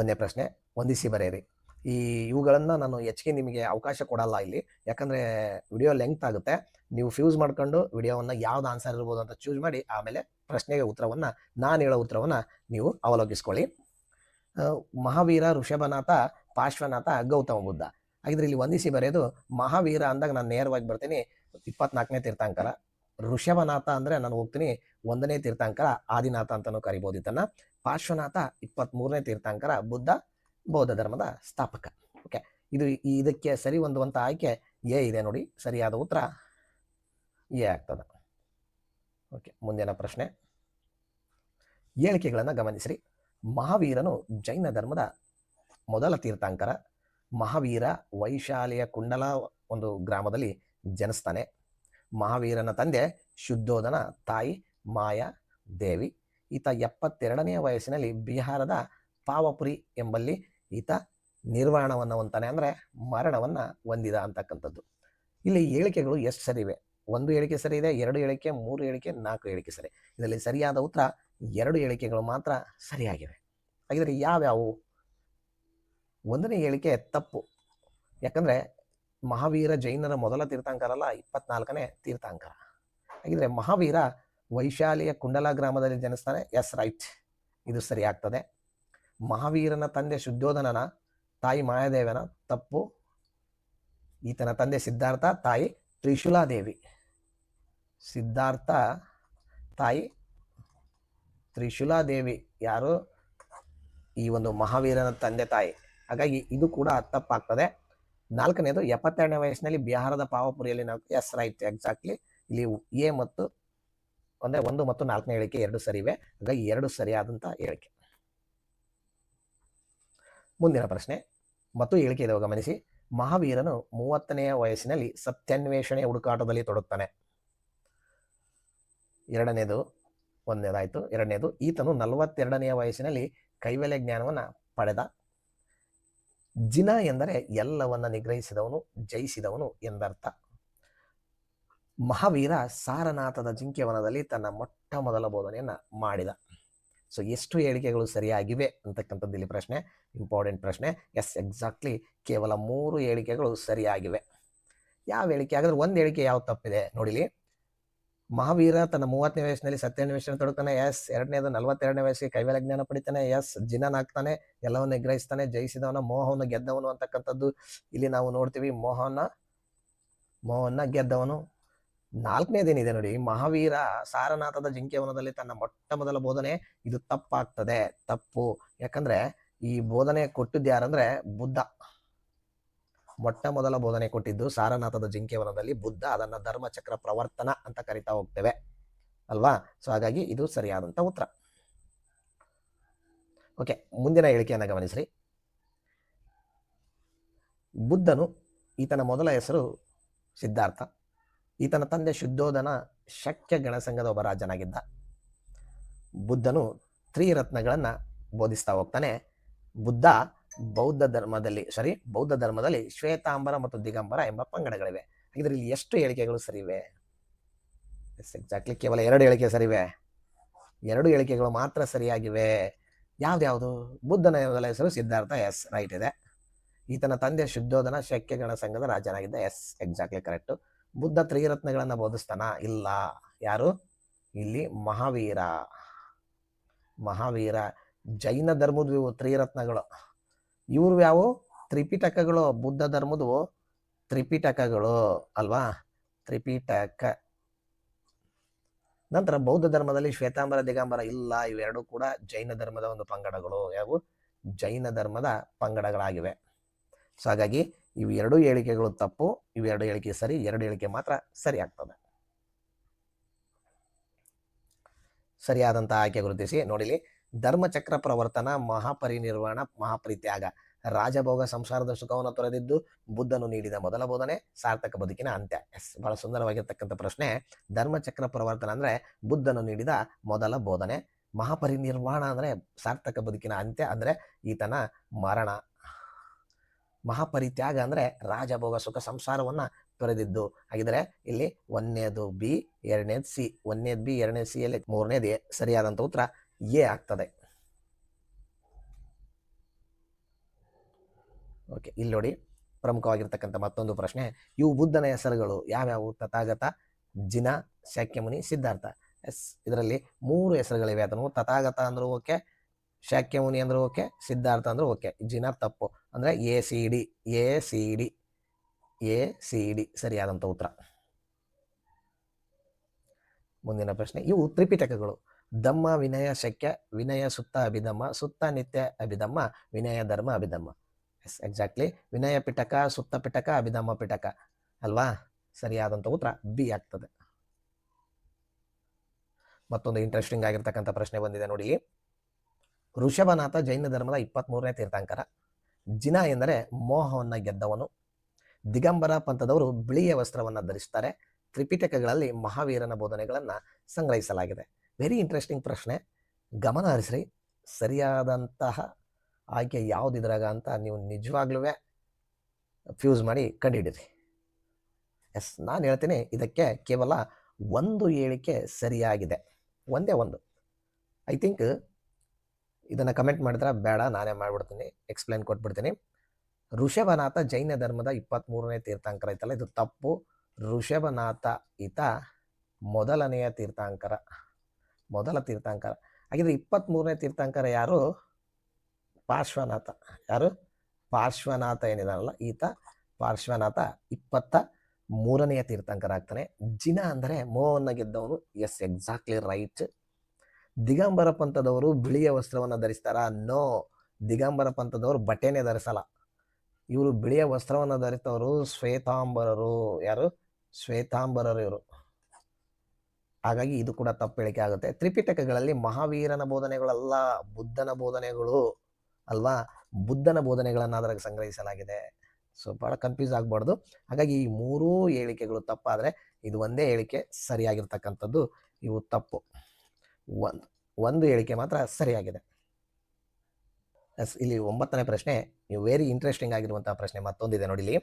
ಒಂದನೇ ಪ್ರಶ್ನೆ ಹೊಂದಿಸಿ ಬರೆಯಿರಿ. ಈ ಇವುಗಳನ್ನು ನಾನು ಹೆಚ್ಚಿಗೆ ನಿಮಗೆ ಅವಕಾಶ ಕೊಡಲ್ಲ ಇಲ್ಲಿ. ಯಾಕಂದರೆ ವಿಡಿಯೋ ಲೆಂತ್ ಆಗುತ್ತೆ. ನೀವು ಫ್ಯೂಸ್ ಮಾಡ್ಕೊಂಡು ವಿಡಿಯೋವನ್ನು ಯಾವ್ದು ಆನ್ಸರ್ ಇರ್ಬೋದು ಅಂತ ಚೂಸ್ ಮಾಡಿ ಆಮೇಲೆ ಪ್ರಶ್ನೆಗೆ ಉತ್ತರವನ್ನು, ನಾನು ಹೇಳೋ ಉತ್ತರವನ್ನು ನೀವು ಅವಲೋಕಿಸ್ಕೊಳ್ಳಿ. ಮಹಾವೀರ, ಋಷಭನಾಥ, ಪಾರ್ಶ್ವನಾಥ, ಗೌತಮ ಬುದ್ಧ. ಹಾಗಿದ್ರೆ ಇಲ್ಲಿ ವಂದಿಸಿ ಬರೆಯೋದು ಮಹಾವೀರ ಅಂದಾಗ ನಾನು ನೇರವಾಗಿ ಬರ್ತೀನಿ. ಇಪ್ಪತ್ನಾಲ್ಕನೇ ತೀರ್ಥಾಂಕರ. ಋಷಭನಾಥ ಅಂದರೆ ನಾನು ಹೋಗ್ತೀನಿ. ಒಂದನೇ ತೀರ್ಥಾಂಕರ ಆದಿನಾಥ ಅಂತಲೂ ಕರಿಬೋದು ಇದನ್ನ. ಪಾರ್ಶ್ವನಾಥ ಇಪ್ಪತ್ತ್ಮೂರನೇ ತೀರ್ಥಾಂಕರ ಬುದ್ಧ ಬೌದ್ಧ ಧರ್ಮದ ಸ್ಥಾಪಕ. ಓಕೆ, ಇದು ಇದಕ್ಕೆ ಸರಿ ಹೊಂದುವಂಥ ಆಯ್ಕೆ ಎ ಇದೆ ನೋಡಿ, ಸರಿಯಾದ ಉತ್ತರ ಎ ಆಗ್ತದೆ. ಓಕೆ, ಮುಂದಿನ ಪ್ರಶ್ನೆ. ಹೇಳಿಕೆಗಳನ್ನು ಗಮನಿಸಿರಿ. ಮಹಾವೀರನು ಜೈನ ಧರ್ಮದ ಮೊದಲ ತೀರ್ಥಾಂಕರ, ಮಹಾವೀರ ವೈಶಾಲಿಯ ಕುಂಡಲ ಒಂದು ಗ್ರಾಮದಲ್ಲಿ ಜನಿಸ್ತಾನೆ. ಮಹಾವೀರನ ತಂದೆ ಶುದ್ಧೋಧನ ತಾಯಿ ಮಾಯಾ ದೇವಿ. ಈತ ಎಪ್ಪತ್ತೆರಡನೆಯ ವಯಸ್ಸಿನಲ್ಲಿ ಬಿಹಾರದ ಪಾವಪುರಿ ಎಂಬಲ್ಲಿ ಈತ ನಿರ್ವಾಣವನ್ನು ಹೊಂತಾನೆ ಅಂದರೆ ಮರಣವನ್ನು ಹೊಂದಿದ ಅಂತಕ್ಕಂಥದ್ದು. ಇಲ್ಲಿ ಹೇಳಿಕೆಗಳು ಎಷ್ಟು ಸರಿ ಇವೆ? ಒಂದು ಹೇಳಿಕೆ ಸರಿ ಇದೆ, ಎರಡು ಹೇಳಿಕೆ, ಮೂರು ಹೇಳಿಕೆ, ನಾಲ್ಕು ಹೇಳಿಕೆ ಸರಿ. ಇದರಲ್ಲಿ ಸರಿಯಾದ ಉತ್ತರ ಎರಡು ಹೇಳಿಕೆಗಳು ಮಾತ್ರ ಸರಿಯಾಗಿವೆ. ಹಾಗಿದ್ರೆ ಯಾವ್ಯಾವು? ಒಂದನೇ ಹೇಳಿಕೆ ತಪ್ಪು. ಯಾಕಂದರೆ ಮಹಾವೀರ ಜೈನರ ಮೊದಲ ತೀರ್ಥಂಕರ ಅಲ್ಲ ಇಪ್ಪತ್ನಾಲ್ಕನೇ ತೀರ್ಥಾಂಕರ. ಹಾಗಿದ್ರೆ ಮಹಾವೀರ ವೈಶಾಲಿಯ ಕುಂಡಲ ಗ್ರಾಮದಲ್ಲಿ ಜನಿಸ್ತಾನೆ. ಎಸ್ ರೈಟ್ ಇದು ಸರಿ ಆಗ್ತದೆ. ಮಹಾವೀರನ ತಂದೆ ಶುದ್ಧೋಧನನ ತಾಯಿ ಮಾಯಾದೇವನ ತಪ್ಪು. ಈತನ ತಂದೆ ಸಿದ್ಧಾರ್ಥ, ತಾಯಿ ತ್ರಿಶೂಲಾದೇವಿ. ಸಿದ್ಧಾರ್ಥ, ತಾಯಿ ತ್ರಿಶೂಲಾದೇವಿ. ಯಾರು? ಈ ಒಂದು ಮಹಾವೀರನ ತಂದೆ ತಾಯಿ. ಹಾಗಾಗಿ ಇದು ಕೂಡ ತಪ್ಪಾಗ್ತದೆ. ನಾಲ್ಕನೇದು ಎಪ್ಪತ್ತೆರಡನೇ ವಯಸ್ಸಿನಲ್ಲಿ ಬಿಹಾರದ ಪಾವಪುರಿಯಲ್ಲಿ ನಾವು ಎಸ್ ರೈಟ್ ಎಕ್ಸಾಕ್ಟ್ಲಿ ಇಲ್ಲಿ ಎ ಮತ್ತು ಅಂದರೆ ಒಂದು ಮತ್ತು ನಾಲ್ಕನೇ ಹೇಳಿಕೆ ಎರಡು ಸರಿವೆ. ಹಾಗಾಗಿ ಎರಡು ಸರಿಯಾದಂಥ ಹೇಳಿಕೆ. ಮುಂದಿನ ಪ್ರಶ್ನೆ. ಮತ್ತು ಹೇಳಿಕೆ ಇದೆ ಗಮನಿಸಿ, ಮಹಾವೀರನು ಮೂವತ್ತನೆಯ ವಯಸ್ಸಿನಲ್ಲಿ ಸತ್ಯಾನ್ವೇಷಣೆ ಹುಡುಕಾಟದಲ್ಲಿ ತೊಡುತ್ತಾನೆ ಎರಡನೇದು ಒಂದನೇದಾಯಿತು ಎರಡನೇದು, ಈತನು ನಲವತ್ತೆರಡನೆಯ ವಯಸ್ಸಿನಲ್ಲಿ ಕೈವಲ್ಯ ಜ್ಞಾನವನ್ನು ಪಡೆದ. ಜಿನ ಎಂದರೆ ಎಲ್ಲವನ್ನ ನಿಗ್ರಹಿಸಿದವನು, ಜಯಿಸಿದವನು ಎಂದರ್ಥ. ಮಹಾವೀರ ಸಾರನಾಥದ ಜಿಂಕೆವನದಲ್ಲಿ ತನ್ನ ಮೊಟ್ಟ ಮೊದಲ ಬೋಧನೆಯನ್ನ ಮಾಡಿದ. ಸೊ ಎಷ್ಟು ಹೇಳಿಕೆಗಳು ಸರಿಯಾಗಿವೆ ಅಂತಕ್ಕಂಥದ್ದು ಇಲ್ಲಿ ಪ್ರಶ್ನೆ ಇಂಪಾರ್ಟೆಂಟ್ ಪ್ರಶ್ನೆ ಎಸ್ ಎಕ್ಸಾಕ್ಟ್ಲಿ ಕೇವಲ ಮೂರು ಹೇಳಿಕೆಗಳು ಸರಿಯಾಗಿವೆ. ಯಾವ ಹೇಳಿಕೆ? ಹಾಗಾದ್ರೆ ಒಂದು ಹೇಳಿಕೆ ಯಾವ ತಪ್ಪಿದೆ ನೋಡಿಲಿ. ಮಹಾವೀರ ತನ್ನ ಮೂವತ್ತನೇ ವಯಸ್ಸಿನಲ್ಲಿ ಸತ್ಯಾನ್ವೇಷಣೆ ತೊಡಕ್ತಾನೆ ಎಸ್ ಎರಡನೇದು ನಲವತ್ತೆರಡನೇ ವಯಸ್ಸಿಗೆ ಕೈವಲ್ಯ ಜ್ಞಾನ ಪಡಿತಾನೆ. ಎಸ್ ಜಿನನಾಗ್ತಾನೆ ಎಲ್ಲವನ್ನು ನಿಗ್ರಹಿಸ್ತಾನೆ. ಜಯಿಸಿದವನ ಮೋಹವನ್ನು ಗೆದ್ದವನು ಅಂತಕ್ಕಂಥದ್ದು ಇಲ್ಲಿ ನಾವು ನೋಡ್ತೀವಿ. ಮೋಹನ ಮೋಹನ ಗೆದ್ದವನು. ನಾಲ್ಕನೇದೇನಿದೆ ನೋಡಿ, ಮಹಾವೀರ ಸಾರನಾಥದ ಜಿಂಕೆವನದಲ್ಲಿ ತನ್ನ ಮೊಟ್ಟ ಮೊದಲ ಬೋಧನೆ ಇದು ತಪ್ಪಾಗ್ತದೆ, ತಪ್ಪು. ಯಾಕಂದ್ರೆ ಈ ಬೋಧನೆ ಕೊಟ್ಟಿದ್ದು ಯಾರಂದ್ರೆ ಬುದ್ಧ. ಮೊಟ್ಟ ಮೊದಲ ಬೋಧನೆ ಕೊಟ್ಟಿದ್ದು ಸಾರನಾಥದ ಜಿಂಕೆವನದಲ್ಲಿ ಬುದ್ಧ, ಅದನ್ನ ಧರ್ಮಚಕ್ರ ಪ್ರವರ್ತನ ಅಂತ ಕರಿತಾ ಹೋಗ್ತೇವೆ. ಅಲ್ವಾ? ಸೊ ಹಾಗಾಗಿ ಇದು ಸರಿಯಾದಂತ ಉತ್ತರ. ಓಕೆ ಮುಂದಿನ ಹೇಳಿಕೆಯನ್ನು ಗಮನಿಸ್ರಿ. ಬುದ್ಧನು ಈತನ ಮೊದಲ ಹೆಸರು ಸಿದ್ಧಾರ್ಥ. ಈತನ ತಂದೆ ಶುದ್ಧೋಧನ ಶಕ್ಯ ಗಣಸಂಘದ ಒಬ್ಬ ರಾಜನಾಗಿದ್ದ. ಬುದ್ಧನು ತ್ರಿರತ್ನಗಳನ್ನು ಬೋಧಿಸ್ತಾ ಹೋಗ್ತಾನೆ. ಬುದ್ಧ ಬೌದ್ಧ ಧರ್ಮದಲ್ಲಿ ಸಾರಿ ಬೌದ್ಧ ಧರ್ಮದಲ್ಲಿ ಶ್ವೇತಾಂಬರ ಮತ್ತು ದಿಗಂಬರ ಎಂಬ ಪಂಗಡಗಳಿವೆ. ಇದರಲ್ಲಿ ಎಷ್ಟು ಹೇಳಿಕೆಗಳು ಸರಿವೆ? ಎಕ್ಸಾಕ್ಟ್ಲಿ ಕೇವಲ ಎರಡು ಹೇಳಿಕೆ ಸರಿವೆ. ಎರಡು ಹೇಳಿಕೆಗಳು ಮಾತ್ರ ಸರಿಯಾಗಿವೆ. ಯಾವ್ದ್ಯಾವುದು? ಬುದ್ಧನ ಹೆಸರು ಸಿದ್ಧಾರ್ಥ ಎಸ್ ರೈಟ್ ಇದೆ. ಈತನ ತಂದೆ ಶುದ್ಧೋಧನ ಶಕ್ಯಗಣ ಸಂಘದ ರಾಜನಾಗಿದ್ದ ಎಸ್ ಎಕ್ಸಾಕ್ಟ್ಲಿ ಕರೆಕ್ಟು ಬುದ್ಧ ತ್ರಿರತ್ನಗಳನ್ನು ಬೋಧಿಸ್ತಾನ? ಇಲ್ಲ. ಯಾರು? ಇಲ್ಲಿ ಮಹಾವೀರ. ಮಹಾವೀರ, ಜೈನ ಧರ್ಮದ ಇವು ತ್ರಿರತ್ನಗಳು. ಇವ್ರು ಯಾವು? ತ್ರಿಪಿಟಕಗಳು. ಬುದ್ಧ ಧರ್ಮದವು ತ್ರಿಪಿಟಕಗಳು. ಅಲ್ವಾ? ತ್ರಿಪಿಟಕ. ನಂತರ ಬೌದ್ಧ ಧರ್ಮದಲ್ಲಿ ಶ್ವೇತಾಂಬರ, ದಿಗಂಬರ ಇಲ್ಲ. ಇವೆರಡು ಕೂಡ ಜೈನ ಧರ್ಮದ ಒಂದು ಪಂಗಡಗಳು. ಯಾವು? ಜೈನ ಧರ್ಮದ ಪಂಗಡಗಳಾಗಿವೆ. ಸೊ ಹಾಗಾಗಿ ಇವು ಎರಡು ಹೇಳಿಕೆಗಳು ತಪ್ಪು ಇವೆರಡು ಹೇಳಿಕೆ ಸರಿ, ಎರಡು ಹೇಳಿಕೆ ಮಾತ್ರ ಸರಿ ಆಗ್ತದೆ. ಸರಿಯಾದಂತಹ ಆಯ್ಕೆ ಗುರುತಿಸಿ, ನೋಡಿಲಿ. ಧರ್ಮಚಕ್ರ ಪ್ರವರ್ತನ, ಮಹಾಪರಿನಿರ್ವಾಣ, ಮಹಾಪರಿತ್ಯಾಗ. ರಾಜಭೋಗ ಸಂಸಾರದ ಸುಖವನ್ನು ತೊರೆದಿದ್ದು ಬುದ್ಧನು ನೀಡಿದ ಮೊದಲ ಬೋಧನೆ, ಸಾರ್ಥಕ ಬದುಕಿನ ಅಂತ್ಯ. ಎಸ್, ಬಹಳ ಸುಂದರವಾಗಿರ್ತಕ್ಕಂಥ ಪ್ರಶ್ನೆ. ಧರ್ಮಚಕ್ರ ಪ್ರವರ್ತನ ಅಂದ್ರೆ ಬುದ್ಧನು ನೀಡಿದ ಮೊದಲ ಬೋಧನೆ. ಮಹಾಪರಿನಿರ್ವಾಣ ಅಂದ್ರೆ ಸಾರ್ಥಕ ಬದುಕಿನ ಅಂತ್ಯ ಅಂದ್ರೆ ಈತನ ಮರಣ. ಮಹಾಪರಿತ್ಯಾಗ ಅಂದ್ರೆ ರಾಜಭೋಗ ಸುಖ ಸಂಸಾರವನ್ನ ತೊರೆದಿದ್ದು. ಹಾಗಿದ್ರೆ ಇಲ್ಲಿ ಒಂದನೇದು ಬಿ, ಎರಡನೇದು ಸಿ. ಒಂದನೇದು ಬಿ, ಎರಡನೇದು ಸಿ ಅಲ್ಲಿ ಮೂರನೇದು ಎ ಸರಿಯಾದಂಥ ಉತ್ತರ ಎ ಆಗ್ತದೆ. ಓಕೆ, ಇಲ್ಲಿ ನೋಡಿ ಪ್ರಮುಖವಾಗಿರ್ತಕ್ಕಂಥ ಮತ್ತೊಂದು ಪ್ರಶ್ನೆ. ಇವು ಬುದ್ಧನ ಹೆಸರುಗಳು ಯಾವ್ಯಾವು? ತಥಾಗತ, ಜಿನ, ಶಾಕ್ಯಮುನಿ, ಸಿದ್ಧಾರ್ಥ. ಎಸ್, ಇದರಲ್ಲಿ ಮೂರು ಹೆಸರುಗಳಿವೆ. ಅದನ್ನು ತಥಾಗತ ಅಂದ್ರೂ ಓಕೆ, ಶಾಕ್ಯಮುನಿ ಅಂದ್ರೂ ಓಕೆ, ಸಿದ್ಧಾರ್ಥ ಅಂದ್ರೂ ಓಕೆ. ಜಿನ ತಪ್ಪು. ಅಂದರೆ A C D A C D A C D ಸರಿಯಾದಂಥ ಉತ್ತರ. ಮುಂದಿನ ಪ್ರಶ್ನೆ. ಇವು ತ್ರಿಪಿಟಕಗಳು. ದಮ್ಮ ವಿನಯ, ಶಕ್ಯ, ವಿನಯ, ಸುತ್ತ, ಅಭಿಧಮ್ಮ, ಸುತ್ತ, ನಿತ್ಯ, ಅಭಿಧಮ್ಮ, ವಿನಯ, ಧರ್ಮ, ಅಭಿಧಮ್ಮ. Yes exactly Vinaya Pitaka, Sutta Pitaka, Abhidhamma Pitaka. ಅಲ್ವಾ? ಸರಿಯಾದಂಥ ಉತ್ತರ ಬಿ ಆಗ್ತದೆ. ಮತ್ತೊಂದು ಇಂಟ್ರೆಸ್ಟಿಂಗ್ ಆಗಿರ್ತಕ್ಕಂಥ ಪ್ರಶ್ನೆ ಬಂದಿದೆ ನೋಡಿ. ಋಷಭನಾಥ ಜೈನ ಧರ್ಮದ ಇಪ್ಪತ್ತ್ಮೂರನೇ ತೀರ್ಥಂಕರ. ಜಿನ ಎಂದರೆ ಮೋಹವನ್ನು ಗೆದ್ದವನು. ದಿಗಂಬರ ಪಂಥದವರು ಬಿಳಿಯ ವಸ್ತ್ರವನ್ನು ಧರಿಸ್ತಾರೆ. ತ್ರಿಪಿಟಕಗಳಲ್ಲಿ ಮಹಾವೀರನ ಬೋಧನೆಗಳನ್ನು ಸಂಗ್ರಹಿಸಲಾಗಿದೆ. ವೆರಿ ಇಂಟ್ರೆಸ್ಟಿಂಗ್ ಪ್ರಶ್ನೆ. ಗಮನ ಹರಿಸ್ರಿ. ಸರಿಯಾದಂತಹ ಆಯ್ಕೆ ಯಾವುದಿದ್ರಾಗ ಅಂತ ನೀವು ನಿಜವಾಗ್ಲೂ ಫ್ಯೂಸ್ ಮಾಡಿ ಕಂಡುಹಿಡಿರಿ ಎಸ್ ನಾನು ಹೇಳ್ತೀನಿ ಇದಕ್ಕೆ ಕೇವಲ ಒಂದು ಹೇಳಿಕೆ ಸರಿಯಾಗಿದೆ. ಒಂದೇ ಒಂದು. ಐ ಥಿಂಕ್ ಇದನ್ನು ಕಮೆಂಟ್ ಮಾಡಿದ್ರೆ ಬೇಡ, ನಾನೇ ಮಾಡಿಬಿಡ್ತೀನಿ ಎಕ್ಸ್ಪ್ಲೈನ್ ಕೊಟ್ಬಿಡ್ತೀನಿ. ಋಷಭನಾಥ ಜೈನ ಧರ್ಮದ ಇಪ್ಪತ್ತ್ಮೂರನೇ ತೀರ್ಥಾಂಕರ ಐತಲ್ಲ, ಇದು ತಪ್ಪು. ಋಷಭನಾಥ ಈತ ಮೊದಲನೆಯ ತೀರ್ಥಂಕರ, ಮೊದಲ ತೀರ್ಥಾಂಕರ. ಹಾಗಿದ್ರೆ ಇಪ್ಪತ್ತ್ಮೂರನೇ ತೀರ್ಥಂಕರ ಯಾರು? ಪಾರ್ಶ್ವನಾಥ. ಯಾರು? ಪಾರ್ಶ್ವನಾಥ ಏನಿದಾರಲ್ಲ ಈತ ಪಾರ್ಶ್ವನಾಥ ಇಪ್ಪತ್ತ ಮೂರನೆಯ ತೀರ್ಥಂಕರ ಆಗ್ತಾನೆ. ಜಿನ ಅಂದರೆ ಮೋಹನ್ನ ಗೆದ್ದವನು, ಎಸ್ ಎಕ್ಸಾಕ್ಟ್ಲಿ ರೈಟ್ ದಿಗಂಬರ ಪಂಥದವರು ಬಿಳಿಯ ವಸ್ತ್ರವನ್ನು ಧರಿಸ್ತಾರ? ನೋ. ದಿಗಂಬರ ಪಂಥದವರು ಬಟ್ಟೆನೇ ಧರಿಸಲ್ಲ. ಇವರು ಬಿಳಿಯ ವಸ್ತ್ರವನ್ನು ಧರಿತವರು ಶ್ವೇತಾಂಬರರು. ಯಾರು? ಶ್ವೇತಾಂಬರರು ಇವರು. ಹಾಗಾಗಿ ಇದು ಕೂಡ ತಪ್ಪು ಹೇಳಿಕೆ ಆಗುತ್ತೆ. ತ್ರಿಪಿಟಕಗಳಲ್ಲಿ ಮಹಾವೀರನ ಬೋಧನೆಗಳಲ್ಲ ಬುದ್ಧನ ಬೋಧನೆಗಳು ಅಲ್ವಾ? ಬುದ್ಧನ ಬೋಧನೆಗಳನ್ನು ಅದರಾಗ ಸಂಗ್ರಹಿಸಲಾಗಿದೆ. ಸೊ ಭಾಳ ಕನ್ಫ್ಯೂಸ್ ಆಗಬಾರ್ದು. ಹಾಗಾಗಿ ಈ ಮೂರೂ ಹೇಳಿಕೆಗಳು ತಪ್ಪಾದರೆ ಇದು ಒಂದೇ ಹೇಳಿಕೆ ಸರಿಯಾಗಿರ್ತಕ್ಕಂಥದ್ದು. ಇವು ತಪ್ಪು. ಒಂದು ಒಂದು ಹೇಳಿಕೆ ಮಾತ್ರ ಸರಿಯಾಗಿದೆ. ಎಸ್, ಇಲ್ಲಿ ಒಂಬತ್ತನೇ ಪ್ರಶ್ನೆ, ನೀವು ವೆರಿ ಇಂಟ್ರೆಸ್ಟಿಂಗ್ ಆಗಿರುವಂತಹ ಪ್ರಶ್ನೆ ಮತ್ತೊಂದಿದೆ ನೋಡಿ ಇಲ್ಲಿ.